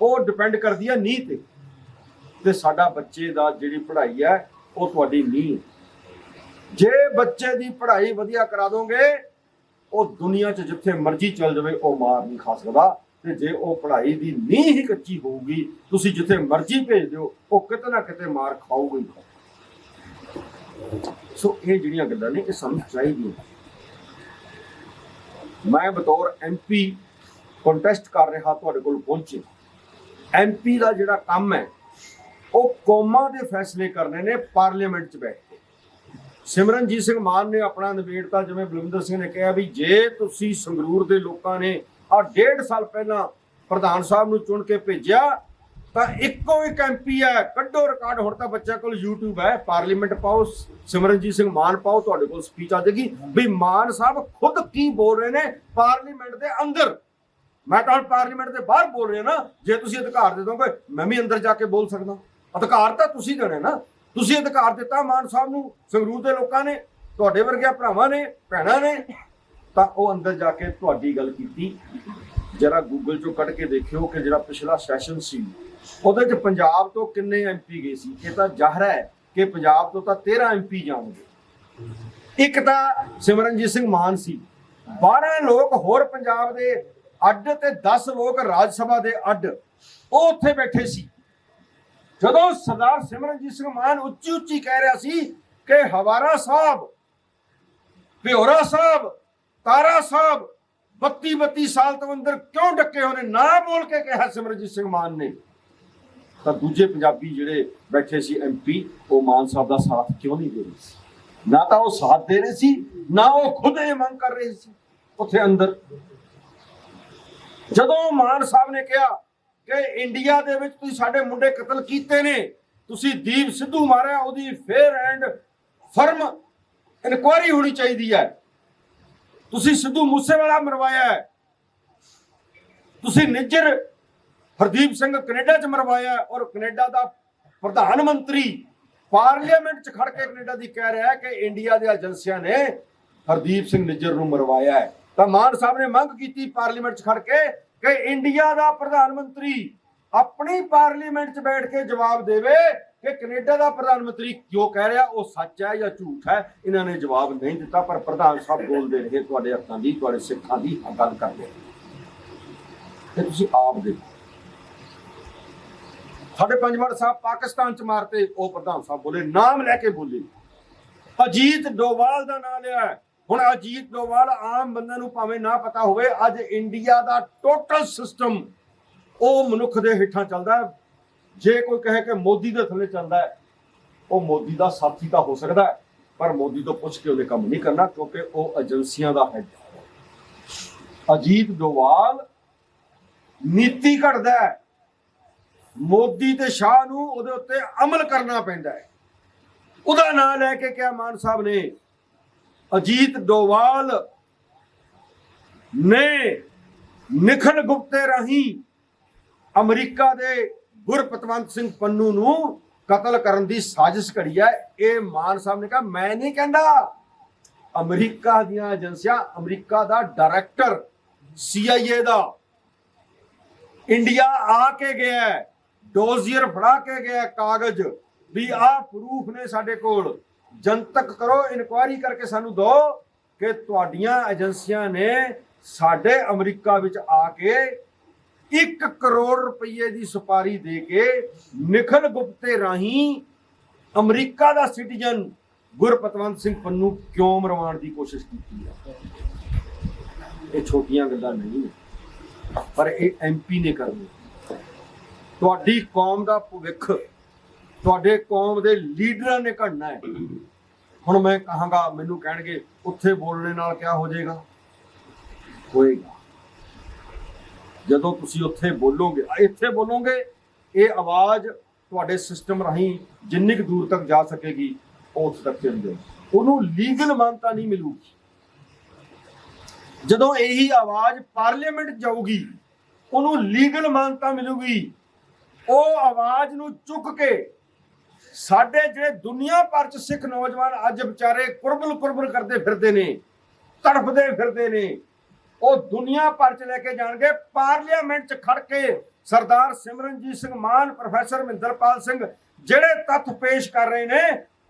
ਉਹ ਡਿਪੈਂਡ ਕਰਦੀ ਹੈ ਨੀਂਹ ਤੇ। ਤੇ ਸਾਡਾ ਬੱਚੇ ਦਾ ਜਿਹੜੀ ਪੜ੍ਹਾਈ ਹੈ, ਉਹ ਤੁਹਾਡੀ ਨੀਂਹ ਜੇ ਬੱਚੇ ਦੀ ਪੜ੍ਹਾਈ ਵਧੀਆ ਕਰਾ ਦੋਗੇ, ਉਹ ਦੁਨੀਆ 'ਚ ਜਿੱਥੇ ਮਰਜ਼ੀ ਚੱਲ ਜਾਵੇ, ਉਹ ਮਾਰ ਨਹੀਂ ਖਾ ਸਕਦਾ। ਤੇ ਜੇ ਉਹ ਪੜ੍ਹਾਈ ਦੀ ਨੀਂਹ ਹੀ ਕੱਚੀ ਹੋਊਗੀ, ਤੁਸੀਂ ਜਿੱਥੇ ਮਰਜ਼ੀ ਭੇਜ ਦਿਓ, ਉਹ ਕਿਤੇ ਨਾ ਕਿਤੇ ਮਾਰ ਖਾਊਗਾ। ਹੀ ਸੋ ਇਹ ਜਿਹੜੀਆਂ ਗੱਲਾਂ ਨੇ, ਇਹ ਸਾਨੂੰ ਚਾਹੀਦੀਆਂ। ਮੈਂ ਬਤੌਰ ਐਮਪੀ ਕੰਟੈਸਟ ਕਰ ਰਿਹਾ ਤੁਹਾਡੇ ਕੋਲ ਪਹੁੰਚੇ। ਐਮਪੀ ਦਾ ਜਿਹੜਾ ਕੰਮ ਹੈ, ਉਹ ਕੌਮਾਂ ਦੇ ਫੈਸਲੇ ਕਰਨੇ ਨੇ, ਪਾਰਲੀਮੈਂਟ 'ਚ ਬੈਠ ਕੇ। ਸਿਮਰਨਜੀਤ ਸਿੰਘ ਮਾਨ ਨੇ ਆਪਣਾ ਨਿਬੇੜਤਾ, ਜਿਵੇਂ ਬਲਵਿੰਦਰ ਸਿੰਘ ਨੇ ਕਿਹਾ ਵੀ ਜੇ ਤੁਸੀਂ ਸੰਗਰੂਰ ਦੇ ਲੋਕਾਂ ਨੇ ਆ ਡੇਢ ਸਾਲ ਪਹਿਲਾਂ ਪ੍ਰਧਾਨ ਸਾਹਿਬ ਨੂੰ ਚੁਣ ਕੇ ਭੇਜਿਆ ਤਾਂ ਇੱਕੋ ਇੱਕ ਐਮਪੀ ਹੈ ਕੱਢੋ ਰਿਕਾਰਡ ਹੁਣ ਤਾਂ ਬੱਚਿਆਂ ਕੋਲ YouTube ਹੈ ਪਾਰਲੀਮੈਂਟ ਪਾਓ, ਸਿਮਰਨਜੀਤ ਸਿੰਘ ਮਾਨ ਪਾਓ, ਤੁਹਾਡੇ ਕੋਲ ਸਪੀਚ ਆ ਜਾਏਗੀ। ਵੀ ਮਾਨ ਸਾਹਿਬ ਖੁਦ ਕੀ ਬੋਲ ਰਹੇ ਨੇ ਪਾਰਲੀਮੈਂਟ ਦੇ ਅੰਦਰ? ਮੈਂ ਤਾਂ ਪਾਰਲੀਮੈਂਟ ਦੇ ਬਾਹਰ ਬੋਲ ਰਿਹਾ ਨਾ, ਜੇ ਤੁਸੀਂ ਅਧਿਕਾਰ ਦੇ ਦੋਗੇ, ਮੈਂ ਵੀ ਅੰਦਰ ਜਾ ਕੇ ਬੋਲ ਸਕਦਾ। ਅਧਿਕਾਰ ਤਾਂ ਤੁਸੀਂ ਦੇਣੇ ਨਾ। ਤੁਸੀਂ ਅਧਿਕਾਰ ਦਿੱਤਾ ਮਾਨ ਸਾਹਿਬ ਨੂੰ, ਸੰਗਰੂਰ ਦੇ ਲੋਕਾਂ ਨੇ, ਤੁਹਾਡੇ ਵਰਗੇ ਭਰਾਵਾਂ ਨੇ, ਭੈਣਾਂ ਨੇ। ਤਾਂ ਉਹ ਅੰਦਰ ਜਾ ਕੇ ਤੁਹਾਡੀ ਗੱਲ ਕੀਤੀ। ਜਰਾ ਗੂਗਲ ਚੋਂ ਕੱਢ ਕੇ ਦੇਖਿਓ ਕਿ ਜਿਹੜਾ ਪਿਛਲਾ ਸੈਸ਼ਨ ਸੀ ਉਹਦੇ ਚ ਪੰਜਾਬ ਤੋਂ ਕਿੰਨੇ ਐਮਪੀ ਗਏ ਸੀ? ਇਹ ਤਾਂ ਜ਼ਾਹਰ ਹੈ ਕਿ ਪੰਜਾਬ ਤੋਂ ਤਾਂ 13 ਐਮਪੀ ਜਾਣਗੇ। ਇੱਕ ਤਾਂ ਸਿਮਰਨਜੀਤ ਸਿੰਘ ਮਾਨ ਸੀ। 12 ਲੋਕ ਹੋਰ ਪੰਜਾਬ ਦੇ ਅੱਡ ਤੇ 10 ਲੋਕ ਰਾਜ ਸਭਾ ਦੇ ਅੱਡ, ਉਹ ਉੱਥੇ ਬੈਠੇ ਸੀ। ਜਦੋਂ ਸਰਦਾਰ ਸਿਮਰਨਜੀਤ ਸਿੰਘ ਮਾਨ ਉੱਚੀ ਉੱਚੀ ਕਹਿ ਰਿਹਾ ਸੀ ਕਿ ਹਵਾਰਾ ਸਾਹਿਬ ਪਿਓਰਾ ਸਾਹਿਬ, ਤਾਰਾ ਸਾਹਿਬ 32 32 ਸਾਲ ਤੋਂ ਅੰਦਰ ਕਿਉਂ ਡੱਕੇ ਹੋਣੇ ਨਾ ਬੋਲ ਕੇ ਕਿਹਾ ਸਿਮਰਨਜੀਤ ਸਿੰਘ ਮਾਨ ਨੇ। ਤਾਂ ਦੂਜੇ ਪੰਜਾਬੀ ਜਿਹੜੇ ਬੈਠੇ ਸੀ ਐਮਪੀ ਉਹ ਮਾਨ ਸਾਹਿਬ ਦਾ ਸਾਥ ਕਿਉਂ ਨਹੀਂ ਦੇ ਰਹੇ ਸੀ? ਨਾ ਤਾਂ ਉਹ ਸਾਥ ਦੇ ਰਹੇ ਸੀ, ਨਾ ਉਹ ਖੁਦ ਇਹ ਮੰਗ ਕਰ ਰਹੇ ਸੀ ਉੱਥੇ ਅੰਦਰ। ਜਦੋਂ ਮਾਨ ਸਾਹਿਬ ਨੇ ਕਿਹਾ ਕਿ ਇੰਡੀਆ ਦੇ ਵਿੱਚ ਤੁਸੀਂ ਸਾਡੇ ਮੁੰਡੇ ਕਤਲ ਕੀਤੇ ਨੇ, ਤੁਸੀਂ ਦੀਪ ਸਿੱਧੂ ਮਾਰਿਆ, ਉਹਦੀ ਫੇਅਰ ਐਂਡ ਫਰਮ ਇਨਕੁਆਇਰੀ ਹੋਣੀ ਚਾਹੀਦੀ ਹੈ। ਤੁਸੀਂ ਸਿੱਧੂ ਮੂਸੇਵਾਲਾ ਮਰਵਾਇਆ ਹੈ। ਤੁਸੀਂ ਨਿੱਜਰ ਹਰਦੀਪ ਸਿੰਘ ਕੈਨੇਡਾ 'ਚ ਮਰਵਾਇਆ ਔਰ ਕੈਨੇਡਾ ਦਾ ਪ੍ਰਧਾਨ ਮੰਤਰੀ ਪਾਰਲੀਮੈਂਟ 'ਚ ਖੜ ਕੇ ਕੈਨੇਡਾ ਦੀ ਕਹਿ ਰਿਹਾ ਕਿ ਇੰਡੀਆ ਦੀਆਂ ਏਜੰਸੀਆਂ ਨੇ ਹਰਦੀਪ ਸਿੰਘ ਨਿੱਜਰ ਨੂੰ ਮਰਵਾਇਆ ਹੈ। ਤਾਂ ਮਾਨ ਸਾਹਿਬ ਨੇ ਮੰਗ ਕੀਤੀ ਪਾਰਲੀਮੈਂਟ 'ਚ ਖੜ ਕੇ ਕਿ ਇੰਡੀਆ ਦਾ ਪ੍ਰਧਾਨ ਮੰਤਰੀ ਆਪਣੀ ਪਾਰਲੀਮੈਂਟ 'ਚ ਬੈਠ ਕੇ ਜਵਾਬ ਦੇਵੇ ਕਿ ਕੈਨੇਡਾ ਦਾ ਪ੍ਰਧਾਨ ਮੰਤਰੀ ਕਿਉਂ ਕਹਿ ਰਿਹਾ, ਉਹ ਸੱਚ ਹੈ ਜਾਂ ਝੂਠ ਹੈ? ਇਹਨਾਂ ਨੇ ਜਵਾਬ ਨਹੀਂ ਦਿੱਤਾ, ਪਰ ਪ੍ਰਧਾਨ ਸਾਹਿਬ ਬੋਲਦੇ ਰਹੇ ਤੁਹਾਡੇ ਹੱਥਾਂ ਦੀ, ਤੁਹਾਡੇ ਸਿੱਖਾਂ ਦੀ ਗੱਲ ਕਰਦੇ ਤੇ ਤੁਸੀਂ ਆਪ ਦੇਖੋ। ਸਾਡੇ ਪੰਜਵੜ ਸਾਹਿਬ ਪਾਕਿਸਤਾਨ ਚ ਮਾਰਤੇ, ਉਹ ਪ੍ਰਧਾਨ ਸਾਹਿਬ ਬੋਲੇ, ਨਾਮ ਲੈ ਕੇ ਬੋਲੇ। ਅਜੀਤ ਡੋਵਾਲ ਦਾ ਨਾਮ ਲਿਆ ਹੁਣ ਅਜੀਤ ਡੋਵਾਲ ਆਮ ਬੰਦੇ ਨੂੰ ਭਾਵੇਂ ਨਾ ਪਤਾ ਹੋਵੇ, ਅੱਜ ਇੰਡੀਆ ਦਾ ਟੋਟਲ ਸਿਸਟਮ ਉਹ ਮਨੁੱਖ ਦੇ ਹੇਠਾਂ ਚੱਲਦਾ ਹੈ। ਜੇ ਕੋਈ ਕਹੇ ਕਿ ਮੋਦੀ ਦੇ ਥੱਲੇ ਚੱਲਦਾ ਹੈ, ਉਹ ਮੋਦੀ ਦਾ ਸਾਥੀ ਤਾਂ ਹੋ ਸਕਦਾ ਹੈ, ਪਰ ਮੋਦੀ ਤੋਂ ਪੁੱਛ ਕੇ ਉਹਨੇ ਕੰਮ ਨਹੀਂ ਕਰਨਾ, ਕਿਉਂਕਿ ਉਹ ਏਜੰਸੀਆਂ ਦਾ ਹੈਡ ਹੈ। ਅਜੀਤ ਡੋਵਾਲ ਨੀਤੀ ਘੜਦਾ ਹੈ। ਮੋਦੀ ਤੇ ਸ਼ਾਹ ਨੂੰ ਉਹਦੇ ਉੱਤੇ ਅਮਲ ਕਰਨਾ ਪੈਂਦਾ ਹੈ। ਉਹਦਾ ਨਾਂ ਲੈ ਕੇ ਕਿਹਾ ਮਾਨ ਸਾਹਿਬ ਨੇ, ਅਜੀਤ ਡੋਵਾਲ ਨੇ ਨਿਖਲ ਗੁਪਤੇ ਰਾਹੀਂ ਅਮਰੀਕਾ ਦੇ ਗੁਰਪਤਵੰਤ ਸਿੰਘ ਪੰਨੂ ਨੂੰ ਕਤਲ ਕਰਨ ਦੀ ਸਾਜ਼ਿਸ਼ ਘੜੀ ਹੈ। ਇਹ ਮਾਨ ਸਾਹਿਬ ਨੇ ਕਿਹਾ, ਮੈਂ ਨਹੀਂ ਕਹਿੰਦਾ ਅਮਰੀਕਾ ਦੀਆਂ ਏਜੰਸੀਆਂ, ਅਮਰੀਕਾ ਦਾ ਡਾਇਰੈਕਟਰ CIA ਦਾ, ਇੰਡੀਆ ਆ ਕੇ ਗਿਆ ਡੋਜ਼ੀਅਰ ਫੜਾ ਕੇ ਗਿਆ ਕਾਗਜ਼ ਵੀ ਆਹ ਪ੍ਰੂਫ ਨੇ ਸਾਡੇ ਕੋਲ। ਜਨਤਕ ਕਰੋ ਇਨਕੁਆਇਰੀ ਕਰਕੇ ਸਾਨੂੰ ਦਿਓ ਕਿ ਤੁਹਾਡੀਆਂ ਏਜੰਸੀਆਂ ਨੇ ਸਾਡੇ ਅਮਰੀਕਾ ਵਿੱਚ ਆ ਕੇ 1 ਕਰੋੜ ਰੁਪਏ ਦੀ ਸੁਪਾਰੀ ਦੇ ਕੇ ਨਿਖਲ ਗੁਪਤੇ ਰਾਹੀਂ ਅਮਰੀਕਾ ਦਾ ਸਿਟੀਜ਼ਨ ਗੁਰਪਤਵੰਤ ਸਿੰਘ ਪੰਨੂ ਕਿਉਂ ਮਰਵਾਉਣ ਦੀ ਕੋਸ਼ਿਸ਼ ਕੀਤੀ ਹੈ ਇਹ ਛੋਟੀਆਂ ਗੱਲਾਂ ਨਹੀਂ ਪਰ ਇਹ ਐਮਪੀ ਨੇ ਕਰਨੀ ਤੁਹਾਡੀ ਕੌਮ ਦਾ ਭਵਿੱਖ, ਤੁਹਾਡੇ ਕੌਮ ਦੇ ਲੀਡਰਾਂ ਨੇ ਘੜਨਾ ਹੈ। ਹੁਣ ਮੈਂ ਕਹਾਂਗਾ, ਮੈਨੂੰ ਕਹਿਣਗੇ, ਉੱਥੇ ਬੋਲਣੇ ਨਾਲ ਕਿਆ ਹੋ ਜਾਏਗਾ? ਹੋਏਗਾ। ਜਦੋਂ ਤੁਸੀਂ ਉੱਥੇ ਬੋਲੋਗੇ ਇੱਥੇ ਬੋਲੋਗੇ, ਇਹ ਆਵਾਜ਼ ਤੁਹਾਡੇ ਸਿਸਟਮ ਰਾਹੀਂ ਜਿੰਨੀ ਕੁ ਦੂਰ ਤੱਕ ਜਾ ਸਕੇਗੀ, ਉਹ ਉੱਥੇ ਤੱਕ ਚਲੀ ਉਹਨੂੰ ਲੀਗਲ ਮਾਨਤਾ ਨਹੀਂ ਮਿਲੂਗੀ। ਜਦੋਂ ਇਹੀ ਆਵਾਜ਼ ਪਾਰਲੀਮੈਂਟ ਜਾਊਗੀ, ਉਹਨੂੰ ਲੀਗਲ ਮਾਨਤਾ ਮਿਲੂਗੀ ਉਹ ਆਵਾਜ਼ ਨੂੰ ਚੁੱਕ ਕੇ ਸਾਡੇ ਜਿਹੜੇ ਦੁਨੀਆ ਭਰ ਚ ਸਿੱਖ ਨੌਜਵਾਨ ਅੱਜ ਵਿਚਾਰੇ ਕੁਰਬਲ ਕੁਰਬਲ ਕਰਦੇ ਫਿਰਦੇ ਨੇ, ਤੜਫਦੇ ਫਿਰਦੇ ਨੇ, ਉਹ ਦੁਨੀਆ ਭਰ ਚ ਲੈ ਕੇ ਜਾਣਗੇ। ਪਾਰਲੀਮੈਂਟ ਚ ਖੜ ਕੇ ਸਰਦਾਰ ਸਿਮਰਨਜੀਤ ਸਿੰਘ ਮਾਨ, ਪ੍ਰੋਫੈਸਰ ਮਹਿੰਦਰਪਾਲ ਸਿੰਘ ਜਿਹੜੇ ਤੱਥ ਪੇਸ਼ ਕਰ ਰਹੇ ਨੇ,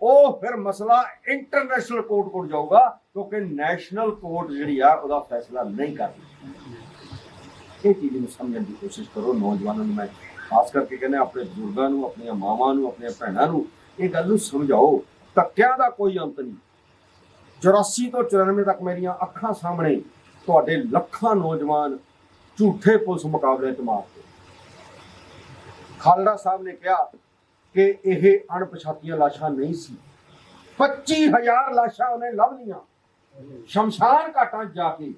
ਉਹ ਫਿਰ ਮਸਲਾ ਇੰਟਰਨੈਸ਼ਨਲ ਕੋਰਟ ਕੋਲ ਜਾਊਗਾ, ਕਿਉਂਕਿ ਨੈਸ਼ਨਲ ਕੋਰਟ ਜਿਹੜੀ ਆ, ਉਹਦਾ ਫੈਸਲਾ ਨਹੀਂ ਕਰਦੀ ਇਹ ਚੀਜ਼ ਨੂੰ ਸਮਝਣ ਦੀ ਕੋਸ਼ਿਸ਼ ਕਰੋ ਨੌਜਵਾਨਾਂ ਨੂੰ ਮੈਂ ਖਾਸ ਕਰਕੇ ਕਹਿੰਦੇ ਆਪਣੇ ਬਜ਼ੁਰਗਾਂ ਨੂੰ, ਆਪਣੀਆਂ ਮਾਵਾਂ ਨੂੰ, ਆਪਣੀਆਂ ਭੈਣਾਂ ਨੂੰ ਇਹ ਗੱਲ ਨੂੰ ਸਮਝਾਓ। ਧੱਕਿਆਂ ਦਾ ਕੋਈ ਅੰਤ ਨਹੀਂ। 84 ਤੋਂ 94 ਤੱਕ ਮੇਰੀਆਂ ਅੱਖਾਂ ਸਾਹਮਣੇ ਤੁਹਾਡੇ ਲੱਖਾਂ ਨੌਜਵਾਨ ਝੂਠੇ ਪੁਲਿਸ ਮੁਕਾਬਲੇ ਚ ਮਾਰਦੇ ਖਾਲੜਾ ਸਾਹਿਬ ਨੇ ਕਿਹਾ ਕਿ ਇਹ ਅਣਪਛਾਤੀਆਂ ਲਾਸ਼ਾਂ ਨਹੀਂ ਸੀ। 25000 ਲਾਸ਼ਾਂ ਉਹਨੇ ਲੱਭ ਲੀਆਂ ਸ਼ਮਸ਼ਾਨ ਘਾਟਾਂ 'ਚ ਜਾ ਕੇ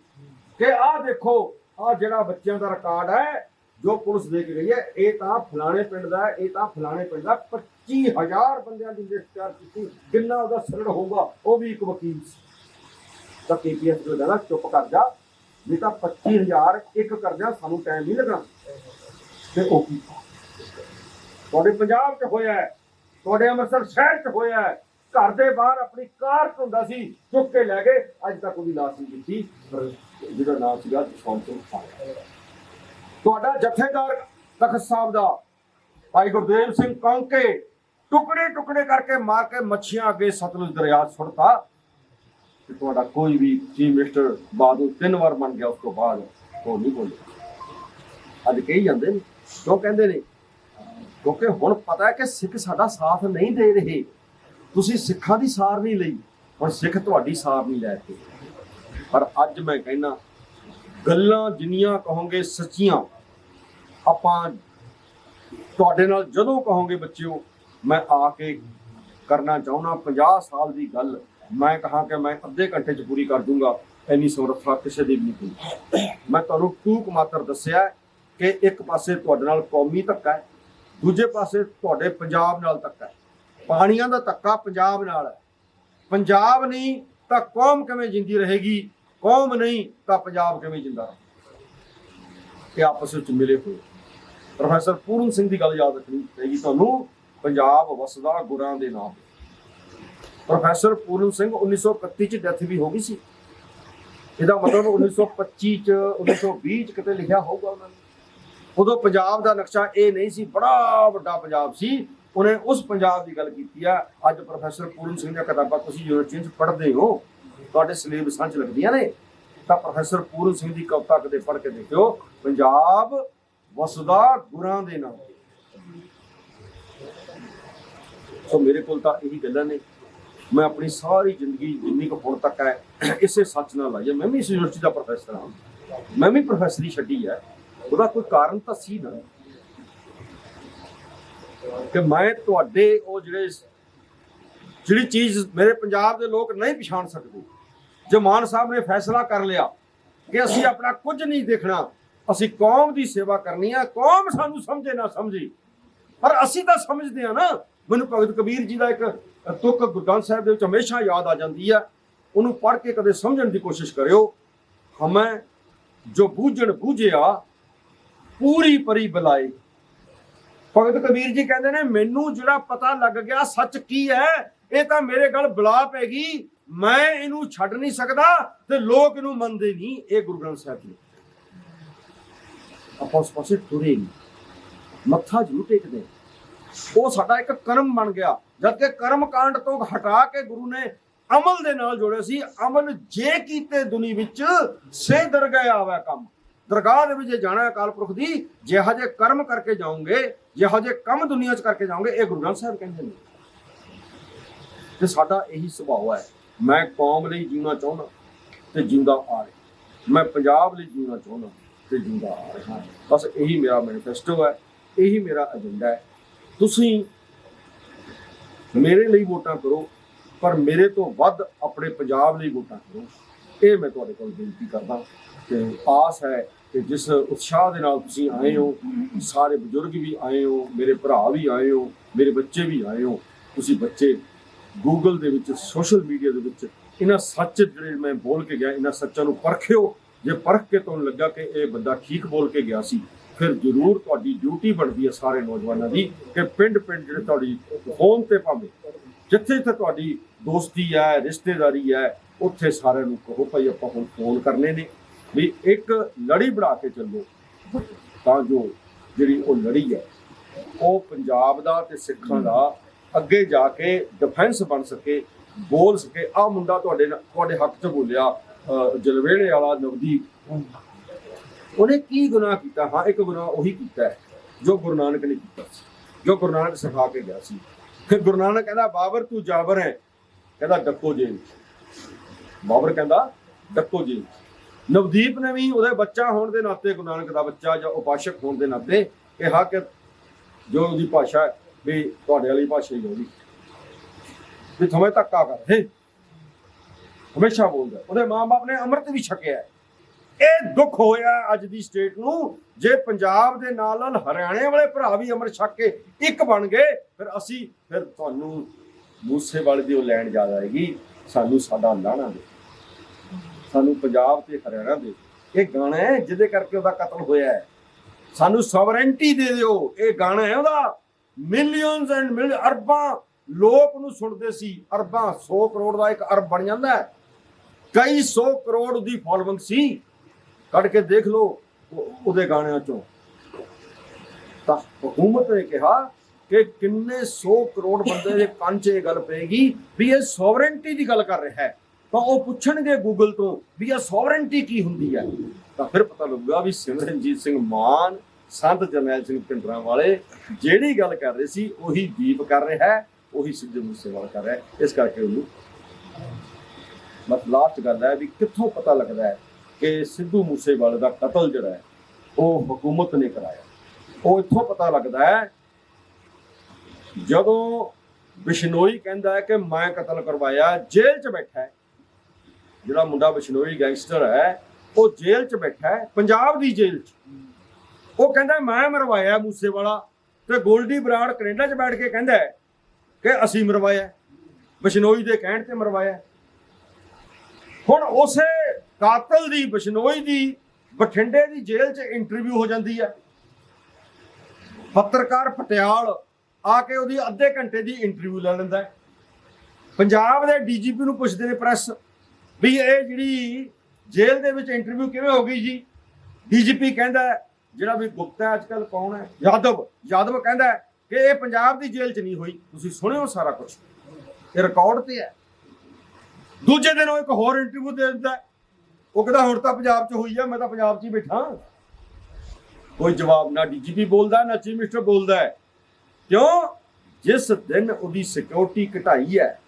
ਕਿ ਆਹ ਦੇਖੋ, ਆਹ ਜਿਹੜਾ ਬੱਚਿਆਂ ਦਾ ਰਿਕਾਰਡ ਹੈ ਜੋ ਪੁਲਿਸ ਦੇ ਕੇ ਗਈ ਹੈ, ਇਹ ਤਾਂ ਫਲਾਣੇ ਪਿੰਡ ਦਾ ਇਹ ਤਾਂ ਫਲਾਣੇ ਪਿੰਡ ਦਾ 25000 ਬੰਦਿਆਂ ਦੀ ਲਿਸਟ ਕੀਤੀ ਕਿੰਨਾ ਉਹਦਾ ਸਰੜ ਹੋਊਗਾ, ਉਹ ਵੀ ਇੱਕ ਵਕੀਲ ਸੀ। ਤਾਂ ਕੇਪੀਐਸ ਜੋ ਕਹਿੰਦਾ ਚੁੱਪ ਕਰ ਜਾ, ਨਹੀਂ ਤਾਂ 25000 ਇੱਕ ਕਰ ਸਾਨੂੰ ਟਾਈਮ ਨਹੀਂ ਲੱਗਣਾ। ਤੇ ਉਹ ਕੀ ਤੁਹਾਡੇ ਪੰਜਾਬ 'ਚ ਹੋਇਆ ਹੈ, ਤੁਹਾਡੇ ਅੰਮ੍ਰਿਤਸਰ ਸ਼ਹਿਰ 'ਚ ਹੋਇਆ ਹੈ, ਘਰ ਦੇ ਬਾਹਰ ਆਪਣੀ ਕਾਰ ਧੁੰਦਾ ਸੀ, ਚੁੱਕ ਕੇ ਲੈ ਗਏ, ਅੱਜ ਤੱਕ ਉਹਦੀ ਲਾਸ਼ ਨਹੀਂ ਦਿੱਤੀ ਜਿਹੜਾ ਨਾਮ ਸੀਗਾ, ਜਸਵੰਤ ਸਿੰਘ ਤੁਹਾਡਾ ਜਥੇਦਾਰ ਤਖਤ ਸਾਹਿਬ ਦਾ ਭਾਈ ਗੁਰਦੇਵ ਸਿੰਘ ਕੌਂਕੇ ਟੁਕੜੇ ਟੁਕੜੇ ਕਰਕੇ ਮਾਰ ਕੇ ਮੱਛੀਆਂ ਅੱਗੇ ਸਤਲੁਜ ਦਰਿਆ ਸੁੱਟਤਾ ਤੇ ਤੁਹਾਡਾ ਕੋਈ ਵੀ ਚੀਫ ਮਿਨਿਸਟਰ ਬਾਦਲ ਤਿੰਨ ਵਾਰ ਬਣ ਗਿਆ, ਉਸ ਤੋਂ ਬਾਅਦ ਉਹ ਨਹੀਂ ਬੋਲਿਆ। ਅੱਜ ਕਹੀ ਜਾਂਦੇ ਨੇ, ਕਿਉਂ ਕਹਿੰਦੇ ਨੇ? ਕਿਉਂਕਿ ਹੁਣ ਪਤਾ ਹੈ ਕਿ ਸਿੱਖ ਸਾਡਾ ਸਾਥ ਨਹੀਂ ਦੇ ਰਹੇ। ਤੁਸੀਂ ਸਿੱਖਾਂ ਦੀ ਸਾਰ ਨਹੀਂ ਲਈ, ਹੁਣ ਸਿੱਖ ਤੁਹਾਡੀ ਸਾਰ ਨਹੀਂ ਲੈ ਕੇ ਪਰ ਅੱਜ ਮੈਂ ਕਹਿਣਾ ਗੱਲਾਂ ਜਿੰਨੀਆਂ ਕਹੋਗੇ ਸੱਚੀਆਂ ਆਪਾਂ ਤੁਹਾਡੇ ਨਾਲ ਜਦੋਂ ਕਹੋਗੇ ਬੱਚਿਓ, ਮੈਂ ਆ ਕੇ ਕਰਨਾ ਚਾਹੁੰਦਾ 50 ਸਾਲ ਦੀ ਗੱਲ, ਮੈਂ ਕਹਾ ਕਿ ਮੈਂ ਅੱਧੇ ਘੰਟੇ 'ਚ ਪੂਰੀ ਕਰ ਦੂੰਗਾ, ਇੰਨੀ ਸਮਰੱਥਾ ਕਿਸੇ ਦੀ ਵੀ ਨਹੀਂ ਕੋਈ ਮੈਂ ਤੁਹਾਨੂੰ ਟੂਕ ਮਾਤਰ ਦੱਸਿਆ ਕਿ ਇੱਕ ਪਾਸੇ ਤੁਹਾਡੇ ਨਾਲ ਕੌਮੀ ਧੱਕਾ ਹੈ, ਦੂਜੇ ਪਾਸੇ ਤੁਹਾਡੇ ਪੰਜਾਬ ਨਾਲ ਧੱਕਾ ਹੈ। ਪਾਣੀਆਂ ਦਾ ਧੱਕਾ ਪੰਜਾਬ ਨਾਲ ਹੈ। ਪੰਜਾਬ ਨਹੀਂ ਤਾਂ ਕੌਮ ਕਿਵੇਂ ਜਿੰਦੀ ਰਹੇਗੀ, ਕੌਮ ਨਹੀਂ ਤਾਂ ਪੰਜਾਬ ਕਿਵੇਂ ਜਿੰਦਾ ਰਹੇ ਇਹ ਆਪਸ ਵਿੱਚ ਮਿਲੇ ਹੋਏ। ਪ੍ਰੋਫੈਸਰ ਪੂਰਨ ਸਿੰਘ ਦੀ ਗੱਲ ਯਾਦ ਰੱਖਣੀ ਪਏਗੀ ਤੁਹਾਨੂੰ, ਪੰਜਾਬ ਵਸਦਾ ਗੁਰਾਂ ਦੇ ਨਾਮ ਪ੍ਰੋਫੈਸਰ ਪੂਰਨ ਸਿੰਘ 1931 ਚ ਡੈਥ ਵੀ ਹੋ ਗਈ ਸੀ। ਇਹਦਾ ਮਤਲਬ 1925 ਚ 1920 ਚ ਕਿਤੇ ਲਿਖਿਆ ਹੋਊਗਾ ਉਹਨਾਂ ਨੇ। ਉਦੋਂ ਪੰਜਾਬ ਦਾ ਨਕਸ਼ਾ ਇਹ ਨਹੀਂ ਸੀ, ਬੜਾ ਵੱਡਾ ਪੰਜਾਬ ਸੀ। ਉਹਨੇ ਉਸ ਪੰਜਾਬ ਦੀ ਗੱਲ ਕੀਤੀ ਆ। ਅੱਜ ਪ੍ਰੋਫੈਸਰ ਪੂਰਨ ਸਿੰਘ ਦੀਆਂ ਕਿਤਾਬਾਂ ਤੁਸੀਂ ਯੂਨੀਵਰਸਿਟੀ 'ਚ ਪੜ੍ਹਦੇ ਹੋ, ਤੁਹਾਡੇ ਸਿਲੇਬਸਾਂ 'ਚ ਲੱਗਦੀਆਂ ਨੇ। ਤਾਂ ਪ੍ਰੋਫੈਸਰ ਪੂਰਨ ਸਿੰਘ ਦੀ ਕਵਿਤਾ ਕਦੇ ਪੜ੍ਹ ਕੇ ਦੇਖਿਓ, ਪੰਜਾਬ ਵਸਦਾ ਗੁਰਾਂ ਦੇ ਨਾਲ ਸੋ ਮੇਰੇ ਕੋਲ ਤਾਂ ਇਹੀ ਗੱਲਾਂ ਨੇ। ਮੈਂ ਆਪਣੀ ਸਾਰੀ ਜ਼ਿੰਦਗੀ, ਜਿੰਨੀ ਕੁ ਹੁਣ ਤੱਕ ਹੈ, ਇਸੇ ਸੱਚ ਨਾਲ ਲਾਈ ਮੈਂ ਵੀ ਇਸ ਯੂਨੀਵਰਸਿਟੀ ਦਾ ਪ੍ਰੋਫੈਸਰ ਹਾਂ। ਮੈਂ ਵੀ ਪ੍ਰੋਫੈਸਰੀ ਛੱਡੀ ਹੈ। ਉਹਦਾ ਕੋਈ ਕਾਰਨ ਤਾਂ ਸੀ ਨਾ। ਕਿ ਮੈਂ ਤੁਹਾਡੇ ਉਹ ਜਿਹੜੇ ਜਿਹੜੀ ਚੀਜ਼ ਮੇਰੇ ਪੰਜਾਬ ਦੇ ਲੋਕ ਨਹੀਂ ਪਛਾਣ ਸਕਦੇ। ਜੋ ਮਾਨ ਸਾਹਿਬ ਨੇ ਫੈਸਲਾ ਕਰ ਲਿਆ ਕਿ ਅਸੀਂ ਆਪਣਾ ਕੁਝ ਨਹੀਂ ਦੇਖਣਾ ਅਸੀਂ ਕੌਮ ਦੀ ਸੇਵਾ ਕਰਨੀ ਆ, ਕੌਮ ਸਾਨੂੰ ਸਮਝੇ ਨਾ ਸਮਝੇ। ਪਰ ਅਸੀਂ ਤਾਂ ਸਮਝਦੇ ਆ ਨਾ, ਮੈਨੂੰ ਭਗਤ ਕਬੀਰ ਜੀ ਦਾ ਇੱਕ ਤੁਕ ਗੁਰੂ ਗ੍ਰੰਥ ਸਾਹਿਬ ਦੇ ਵਿੱਚ ਹਮੇਸ਼ਾ ਯਾਦ ਆ ਜਾਂਦੀ ਆ। ਉਹਨੂੰ ਪੜ੍ਹ ਕੇ ਕਦੇ ਸਮਝਣ ਦੀ ਕੋਸ਼ਿਸ਼ ਕਰਿਓ, ਹਮੈਂ ਜੋ ਬੂਝਣ ਬੂਝਿਆ, ਪੂਰੀ ਪਰੀ ਬੁਲਾਏ। ਭਗਤ ਕਬੀਰ ਜੀ ਕਹਿੰਦੇ ਨੇ, ਮੈਨੂੰ ਜਿਹੜਾ ਪਤਾ ਲੱਗ ਗਿਆ ਸੱਚ ਕੀ ਹੈ, ਇਹ ਤਾਂ ਮੇਰੇ ਗੱਲ ਬਲਾ ਪੈ ਗਈ। ਮੈਂ ਇਹਨੂੰ ਛੱਡ ਨਹੀਂ ਸਕਦਾ ਤੇ ਲੋਕ ਇਹਨੂੰ ਮੰਨਦੇ ਨਹੀਂ। ਇਹ ਗੁਰੂ ਗ੍ਰੰਥ ਸਾਹਿਬ ਜੀ। ਆਪਾਂ ਉਸ ਪਾਸੇ ਤੁਰੇ ਨਹੀਂ ਮੱਥਾ ਜ਼ਰੂਰ ਟੇਕਦੇ। ਉਹ ਸਾਡਾ ਇੱਕ ਕਰਮ ਬਣ ਗਿਆ। ਜਦ ਕਿ ਕਰਮ ਕਾਂਡ ਤੋਂ ਹਟਾ ਕੇ ਗੁਰੂ ਨੇ ਅਮਲ ਦੇ ਨਾਲ ਜੋੜਿਆ ਸੀ, ਅਮਲ ਜੇ ਕੀਤੇ ਦੁਨੀ ਵਿੱਚ, ਸੇ ਦਰਗਾਹ ਆਵੇ ਕੰਮ। ਦਰਗਾਹ ਦੇ ਵਿੱਚ ਜੇ ਜਾਣਾ ਅਕਾਲ ਪੁਰਖ ਦੀ, ਜਿਹੋ ਜਿਹੇ ਕਰਮ ਕਰਕੇ ਜਾਓਗੇ, ਜਿਹੋ ਜਿਹੇ ਕੰਮ ਦੁਨੀਆ 'ਚ ਕਰਕੇ ਜਾਓਗੇ, ਇਹ ਗੁਰੂ ਗ੍ਰੰਥ ਸਾਹਿਬ ਕਹਿੰਦੇ ਨੇ। ਤੇ ਸਾਡਾ ਇਹੀ ਸੁਭਾਅ ਹੈ। ਮੈਂ ਕੌਮ ਲਈ ਜੀਣਾ ਚਾਹੁੰਦਾ ਤੇ ਜਿਉਂਦਾ ਆ ਰਿਹਾ। ਮੈਂ ਪੰਜਾਬ ਲਈ ਜੀਣਾ ਚਾਹੁੰਦਾ। ਤੇ ਜਿਉਂਦਾ ਆ ਰਿਹਾ ਬਸ ਇਹੀ ਮੇਰਾ ਮੈਨੀਫੈਸਟੋ ਹੈ, ਇਹੀ ਮੇਰਾ ਏਜੰਡਾ ਹੈ। ਤੁਸੀਂ ਮੇਰੇ ਲਈ ਵੋਟਾਂ ਕਰੋ, ਪਰ ਮੇਰੇ ਤੋਂ ਵੱਧ ਆਪਣੇ ਪੰਜਾਬ ਲਈ ਵੋਟਾਂ ਕਰੋ। ਇਹ ਮੈਂ ਤੁਹਾਡੇ ਕੋਲ ਬੇਨਤੀ ਕਰਦਾ ਤੇ ਆਸ ਹੈ ਕਿ ਜਿਸ ਉਤਸ਼ਾਹ ਦੇ ਨਾਲ ਤੁਸੀਂ ਆਏ ਹੋ, ਸਾਰੇ ਬਜ਼ੁਰਗ ਵੀ ਆਏ ਹੋ, ਮੇਰੇ ਭਰਾ ਵੀ ਆਏ ਹੋ, ਮੇਰੇ ਬੱਚੇ ਵੀ ਆਏ ਹੋ, ਤੁਸੀਂ ਬੱਚੇ ਗੂਗਲ ਦੇ ਵਿੱਚ ਸੋਸ਼ਲ ਮੀਡੀਆ ਦੇ ਵਿੱਚ, ਇਹਨਾਂ ਸੱਚ ਜਿਹੜੇ ਮੈਂ ਬੋਲ ਕੇ ਗਿਆ, ਇਹਨਾਂ ਸੱਚਾਂ ਨੂੰ ਪਰਖਿਓ। ਜੇ ਪਰਖ ਕੇ ਤੁਹਾਨੂੰ ਲੱਗਾ ਕਿ ਇਹ ਬੰਦਾ ਠੀਕ ਬੋਲ ਕੇ ਗਿਆ ਸੀ, ਫਿਰ ਜ਼ਰੂਰ ਤੁਹਾਡੀ ਡਿਊਟੀ ਬਣਦੀ ਹੈ ਸਾਰੇ ਨੌਜਵਾਨਾਂ ਦੀ ਕਿ ਪਿੰਡ ਪਿੰਡ ਜਿਹੜੇ ਤੁਹਾਡੀ ਹੋਮ ਤੇ ਭਾਵੇਂ ਜਿੱਥੇ ਜਿੱਥੇ ਤੁਹਾਡੀ ਦੋਸਤੀ ਹੈ, ਰਿਸ਼ਤੇਦਾਰੀ ਹੈ, ਉੱਥੇ ਸਾਰਿਆਂ ਨੂੰ ਕਹੋ ਭਾਈ ਆਪਾਂ ਹੁਣ ਫੋਨ ਕਰਨੇ ਨੇ ਵੀ ਇੱਕ ਲੜੀ ਬਣਾ ਕੇ ਚੱਲੋ। ਤਾਂ ਜੋ ਜਿਹੜੀ ਉਹ ਲੜੀ ਹੈ, ਉਹ ਪੰਜਾਬ ਦਾ ਤੇ ਸਿੱਖਾਂ ਦਾ ਅੱਗੇ ਜਾ ਕੇ ਡਿਫੈਂਸ ਬਣ ਸਕੇ, ਬੋਲ ਸਕੇ। ਆ ਮੁੰਡਾ ਤੁਹਾਡੇ ਨਾਲ- ਤੁਹਾਡੇ ਹੱਕ 'ਚ ਬੋਲਿਆ ਜਲਵੇੜੇ ਵਾਲਾ ਨਵਦੀਪ ਉਹਨੇ ਕੀ ਗੁਨਾਹ ਕੀਤਾ? ਹਾਂ, ਇੱਕ ਗੁਨਾਹ ਉਹੀ ਕੀਤਾ ਹੈ, ਜੋ ਗੁਰੂ ਨਾਨਕ ਨੇ ਕੀਤਾ ਸੀ, ਜੋ ਗੁਰੂ ਨਾਨਕ ਸਿਖਾ ਕੇ ਗਿਆ ਸੀ। ਫਿਰ ਗੁਰੂ ਨਾਨਕ ਕਹਿੰਦਾ, ਬਾਬਰ ਤੂੰ ਜਾਬਰ ਹੈ। ਕਹਿੰਦਾ, ਡੱਕੋ ਜੇਲ੍ਹ। ਬਾਬਰ ਕਹਿੰਦਾ, ਡੱਕੋ ਜੇਲ੍ਹ। ਨਵਦੀਪ ਨੇ ਵੀ ਉਹਦੇ ਬੱਚਾ ਹੋਣ ਦੇ ਨਾਤੇ, ਗੁਰੂ ਨਾਨਕ ਦਾ ਬੱਚਾ ਜਾਂ ਉਪਾਸ਼ਕ ਹੋਣ ਦੇ ਨਾਤੇ ਕਿਹਾ ਕਿ ਜੋ ਉਹਦੀ ਭਾਸ਼ਾ ਵੀ ਤੁਹਾਡੇ ਵਾਲੀ ਭਾਸ਼ਾ ਹੀ ਹੋਊਗੀ ਵੀ ਤੁਮੇ ਧੱਕਾ ਕਰ ਰਹੇ ਹਮੇਸ਼ਾ ਬੋਲਦਾ ਉਹਦੇ ਮਾਂ-ਬਾਪ ਨੇ ਅੰਮ੍ਰਿਤ ਵੀ ਛਕਿਆ ਇਹ ਦੁੱਖ ਹੋਇਆ ਅੱਜ ਦੀ ਸਟੇਟ ਨੂੰ। ਜੇ ਪੰਜਾਬ ਦੇ ਨਾਲ ਨਾਲ ਹਰਿਆਣੇ ਵਾਲੇ ਭਰਾ ਵੀ ਅੰਮ੍ਰਿਤ ਛਕ ਕੇ ਇੱਕ ਬਣ ਗਏ, ਫਿਰ ਅਸੀਂ, ਫਿਰ ਤੁਹਾਨੂੰ ਮੂਸੇ ਵਾਲੇ ਦੀ ਉਹ ਲੈਣ ਜਾ ਆਏਗੀ। ਸਾਨੂੰ ਸਾਡਾ ਲਾਣਾ ਦੇ ਸਾਨੂੰ ਪੰਜਾਬ ਤੇ ਹਰਿਆਣਾ ਦੇ ਇਹ ਗਾਣਾ ਹੈ ਜਿਹਦੇ ਕਰਕੇ ਉਹਦਾ ਕਤਲ ਹੋਇਆ ਹੈ। ਸਾਨੂੰ ਸਵਰੈਂਟੀ ਦੇ ਦਿਓ। ਇਹ ਗਾਣਾ ਹੈ ਉਹਦਾ। ਮਿਲੀਅਨਸ ਐਂਡ ਮਿਲ ਅਰਬਾਂ ਲੋਕ ਨੂੰ ਸੁਣਦੇ ਸੀ। ਅਰਬਾਂ 100 ਕਰੋੜ ਦਾ ਇੱਕ ਅਰਬ ਬਣ ਜਾਂਦਾ ਹੈ। ਕਈ 100 ਕਰੋੜ ਦੀ ਫਾਲੋਇੰਗ ਸੀ। ਕੱਢ ਕੇ ਦੇਖ ਲਓ ਉਹਦੇ ਗਾਣਿਆਂ ਚੋਂ। ਤਾਂ ਹਕੂਮਤ ਨੇ ਕਿਹਾ ਕਿ ਕਿੰਨੇ 100 ਕਰੋੜ ਬੰਦੇ ਦੇ ਕੰਨ 'ਚ ਇਹ ਗੱਲ ਪਏਗੀ ਵੀ ਇਹ ਸੋਵਰੈਂਟੀ ਦੀ ਗੱਲ ਕਰ ਰਿਹਾ ਹੈ। ਤਾਂ ਉਹ ਪੁੱਛਣਗੇ ਗੂਗਲ ਤੋਂ ਵੀ ਇਹ ਸੋਵਰੈਂਟੀ ਕੀ ਹੁੰਦੀ ਹੈ? ਤਾਂ ਫਿਰ ਪਤਾ ਲੱਗੂਗਾ ਵੀ ਸਿਮਰਨਜੀਤ ਸਿੰਘ ਮਾਨ, ਸੰਤ ਜਰਨੈਲ ਸਿੰਘ ਪਿੰਡਰਾਂ ਵਾਲੇ ਜਿਹੜੀ ਗੱਲ ਕਰ ਰਹੇ ਸੀ, ਉਹੀ ਦੀਪ ਕਰ ਰਿਹਾ ਹੈ, ਉਹੀ ਸਿੱਧੂ ਮੂਸੇਵਾਲਾ ਕਰ ਰਿਹਾ ਇਸ ਕਰਕੇ ਉਹਨੂੰ ਬਸ ਲਾਸਟ ਗੱਲ ਹੈ ਵੀ ਕਿੱਥੋਂ ਪਤਾ ਲੱਗਦਾ ਹੈ ਕਿ ਸਿੱਧੂ ਮੂਸੇਵਾਲੇ ਦਾ ਕਤਲ ਜਿਹੜਾ ਹੈ, ਉਹ ਹਕੂਮਤ ਨੇ ਕਰਾਇਆ। ਉਹ ਇੱਥੋਂ ਪਤਾ ਲੱਗਦਾ ਹੈ, ਜਦੋਂ ਬਿਸ਼ਨੋਈ ਕਹਿੰਦਾ ਹੈ ਕਿ ਮੈਂ ਕਤਲ ਕਰਵਾਇਆ, ਜੇਲ੍ਹ 'ਚ ਬੈਠਾ ਹੈ। ਜਿਹੜਾ ਮੁੰਡਾ ਬਿਸ਼ਨੋਈ ਗੈਂਗਸਟਰ ਹੈ, ਉਹ ਜੇਲ੍ਹ 'ਚ ਬੈਠਾ ਹੈ, ਪੰਜਾਬ ਦੀ ਜੇਲ੍ਹ 'ਚ। ਉਹ ਕਹਿੰਦਾ, ਮੈਂ ਮਰਵਾਇਆ ਮੂਸੇਵਾਲਾ। ਤੇ ਗੋਲਡੀ ਬਰਾੜ ਕੈਨੇਡਾ 'ਚ ਬੈਠ ਕੇ ਕਹਿੰਦਾ ਕਿ ਅਸੀਂ ਮਰਵਾਇਆ ਬਿਸ਼ਨੋਈ ਦੇ ਕਹਿਣ ਤੇ ਮਰਵਾਇਆ ਹੁਣ ਉਸੇ ਕਾਤਲ ਦੀ, ਬਿਸ਼ਨੋਈ ਦੀ, ਬਠਿੰਡੇ ਦੀ ਜੇਲ੍ਹ 'ਚ ਇੰਟਰਵਿਊ ਹੋ ਜਾਂਦੀ ਹੈ ਪੱਤਰਕਾਰ ਪਟਿਆਲ ਆ ਕੇ ਉਹਦੀ ਅੱਧੇ ਘੰਟੇ ਦੀ ਇੰਟਰਵਿਊ ਲੈ ਲੈਂਦਾ ਹੈ। ਪੰਜਾਬ ਦੇ ਡੀਜੀਪੀ ਨੂੰ ਪੁੱਛਦੇ ਨੇ ਪ੍ਰੈਸ ਵੀ ਇਹ ਜਿਹੜੀ ਜੇਲ੍ਹ ਦੇ ਵਿੱਚ ਇੰਟਰਵਿਊ ਕਿਵੇਂ ਹੋ ਗਈ ਜੀ? ਡੀਜੀਪੀ ਕਹਿੰਦਾ ਜਿਹੜਾ ਵੀ ਗੁਪਤਾ ਅੱਜ ਕੱਲ ਕੌਣ ਹੈ? ਯਾਦਵ ਯਾਦਵ ਕਹਿੰਦਾ ਕਿ ਇਹ ਪੰਜਾਬ ਦੀ ਜੇਲ੍ਹ 'ਚ ਨਹੀਂ ਹੋਈ। ਤੁਸੀਂ ਸੁਣਿਓ ਸਾਰਾ ਕੁਝ ਇਹ ਰਿਕਾਰਡ ਤੇ ਹੈ। ਦੂਜੇ ਦਿਨ ਉਹ ਇੱਕ ਹੋਰ ਇੰਟਰਵਿਊ ਦੇ ਦਿੰਦਾ ਉਹ ਕਹਿੰਦਾ, ਹੁਣ ਤਾਂ ਪੰਜਾਬ 'ਚ ਹੋਈ ਆ, ਮੈਂ ਤਾਂ ਪੰਜਾਬ 'ਚ ਹੀ ਬੈਠਾ ਕੋਈ ਜਵਾਬ ਨਾ ਡੀਜੀਪੀ ਬੋਲਦਾ, ਨਾ ਚੀਫ ਮਿਨਿਸਟਰ ਬੋਲਦਾ ਹੈ। ਕਿਉਂ? ਜਿਸ ਦਿਨ ਉਹਦੀ ਸਿਕਿਉਰਿਟੀ ਘਟਾਈ ਹੈ,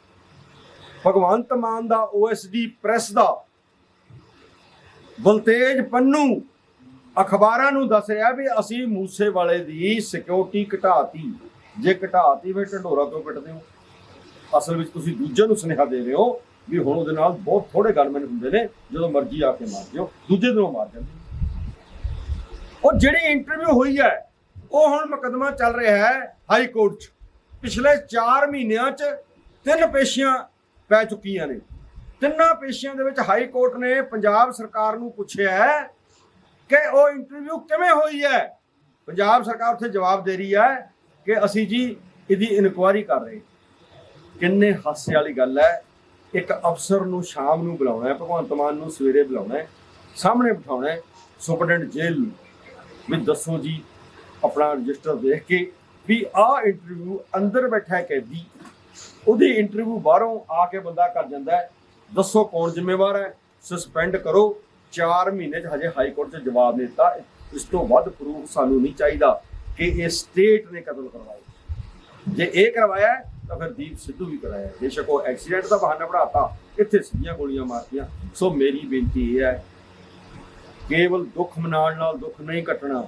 ਭਗਵੰਤ ਮਾਨ ਦਾ ਓਐਸਡੀ ਪ੍ਰੈਸ ਦਾ, ਬਲਤੇਜ ਪੰਨੂ ਅਖਬਾਰਾਂ ਨੂੰ ਦੱਸ ਰਿਹਾ ਵੀ ਅਸੀਂ ਮੂਸੇ ਵਾਲੇ ਦੀ ਸਿਕਿਉਰਿਟੀ ਘਟਾਤੀ। ਜੇ ਘਟਾਤੀ, ਫਿਰ ਢੰਡੋਰਾ ਕਿਉਂ ਪਿੱਟਦੇ ਹੋ? ਅਸਲ ਵਿੱਚ ਤੁਸੀਂ ਦੂਜੇ ਨੂੰ ਸੁਨੇਹਾ ਦੇ ਰਹੇ ਹੋ। ਵੀ ਹੁਣ ਉਹਦੇ ਨਾਲ ਬਹੁਤ ਥੋੜੇ ਗਨਮੈਨ ਹੁੰਦੇ ਨੇ, ਜਦੋਂ ਮਰਜ਼ੀ ਆ ਕੇ ਮਾਰ ਦਿਓ, ਦੂਜੇ ਦਿਨੋਂ ਮਾਰ ਜਾਂਦੇ ਉਹ ਜਿਹੜੀ ਇੰਟਰਵਿਊ ਹੋਈ ਹੈ, ਉਹ ਹੁਣ ਮੁਕੱਦਮਾ ਚੱਲ ਰਿਹਾ ਹੈ ਹਾਈ ਕੋਰਟ 'ਚ। ਪਿਛਲੇ 4 ਮਹੀਨਿਆਂ 'ਚ ਤਿੰਨ ਪੇਸ਼ੀਆਂ ਪੈ ਚੁੱਕੀਆਂ ਨੇ। ਤਿੰਨਾਂ ਪੇਸ਼ੀਆਂ ਦੇ ਵਿੱਚ ਹਾਈ ਕੋਰਟ ਨੇ ਪੰਜਾਬ ਸਰਕਾਰ ਨੂੰ ਪੁੱਛਿਆ ਹੈ ਕਿ ਉਹ ਇੰਟਰਵਿਊ ਕਿਵੇਂ ਹੋਈ ਹੈ। ਪੰਜਾਬ ਸਰਕਾਰ ਉੱਥੇ ਜਵਾਬ ਦੇ ਰਹੀ ਹੈ ਕਿ ਅਸੀਂ ਜੀ ਇਹਦੀ ਇਨਕੁਆਇਰੀ ਕਰ ਰਹੇ ਕਿੰਨੇ ਹਾਸੇ ਵਾਲੀ ਗੱਲ ਹੈ ਇੱਕ ਅਫਸਰ ਨੂੰ ਸ਼ਾਮ ਨੂੰ ਬੁਲਾਉਣਾ ਹੈ, ਭਗਵੰਤ ਮਾਨ ਨੂੰ ਸਵੇਰੇ ਬੁਲਾਉਣਾ ਹੈ, ਸਾਹਮਣੇ ਬਿਠਾਉਣਾ ਹੈ ਸੁਪਰਡੈਂਟ ਜੇਲ੍ਹ ਨੂੰ। ਵੀ ਦੱਸੋ ਜੀ, ਆਪਣਾ ਰਜਿਸਟਰ ਦੇਖ ਕੇ ਵੀ ਆਹ ਇੰਟਰਵਿਊ ਅੰਦਰ ਬੈਠਾ ਕੈਦੀ। ਉਹਦੀ ਇੰਟਰਵਿਊ ਬਾਹਰੋਂ ਆ ਕੇ ਬੰਦਾ ਕਰ ਜਾਂਦਾ ਹੈ। ਦੱਸੋ ਕੌਣ ਜ਼ਿੰਮੇਵਾਰ ਹੈ? ਸਸਪੈਂਡ ਕਰੋ। 4 ਮਹੀਨੇ 'ਚ ਹਜੇ ਹਾਈ ਕੋਰਟ 'ਚ ਜਵਾਬ ਦੇ ਦਿੱਤਾ। ਇਸ ਤੋਂ ਵੱਧ ਪ੍ਰੂਫ ਸਾਨੂੰ ਨਹੀਂ ਚਾਹੀਦਾ ਕਿ ਇਹ ਸਟੇਟ ਨੇ ਕਤਲ ਕਰਵਾਇਆ ਜੇ ਇਹ ਕਰਵਾਇਆ ਤਾਂ ਫਿਰ ਦੀਪ ਸਿੱਧੂ ਵੀ ਕਰਾਇਆ। ਬੇਸ਼ੱਕ ਉਹ ਐਕਸੀਡੈਂਟ ਦਾ ਬਹਾਨਾ ਬਣਾਤਾ, ਇੱਥੇ ਸਿੱਧੀਆਂ ਗੋਲੀਆਂ ਮਾਰਤੀਆਂ। ਸੋ ਮੇਰੀ ਬੇਨਤੀ ਇਹ ਹੈ, ਕੇਵਲ ਦੁੱਖ ਮਨਾਉਣ ਨਾਲ ਦੁੱਖ ਨਹੀਂ ਕੱਟਣਾ।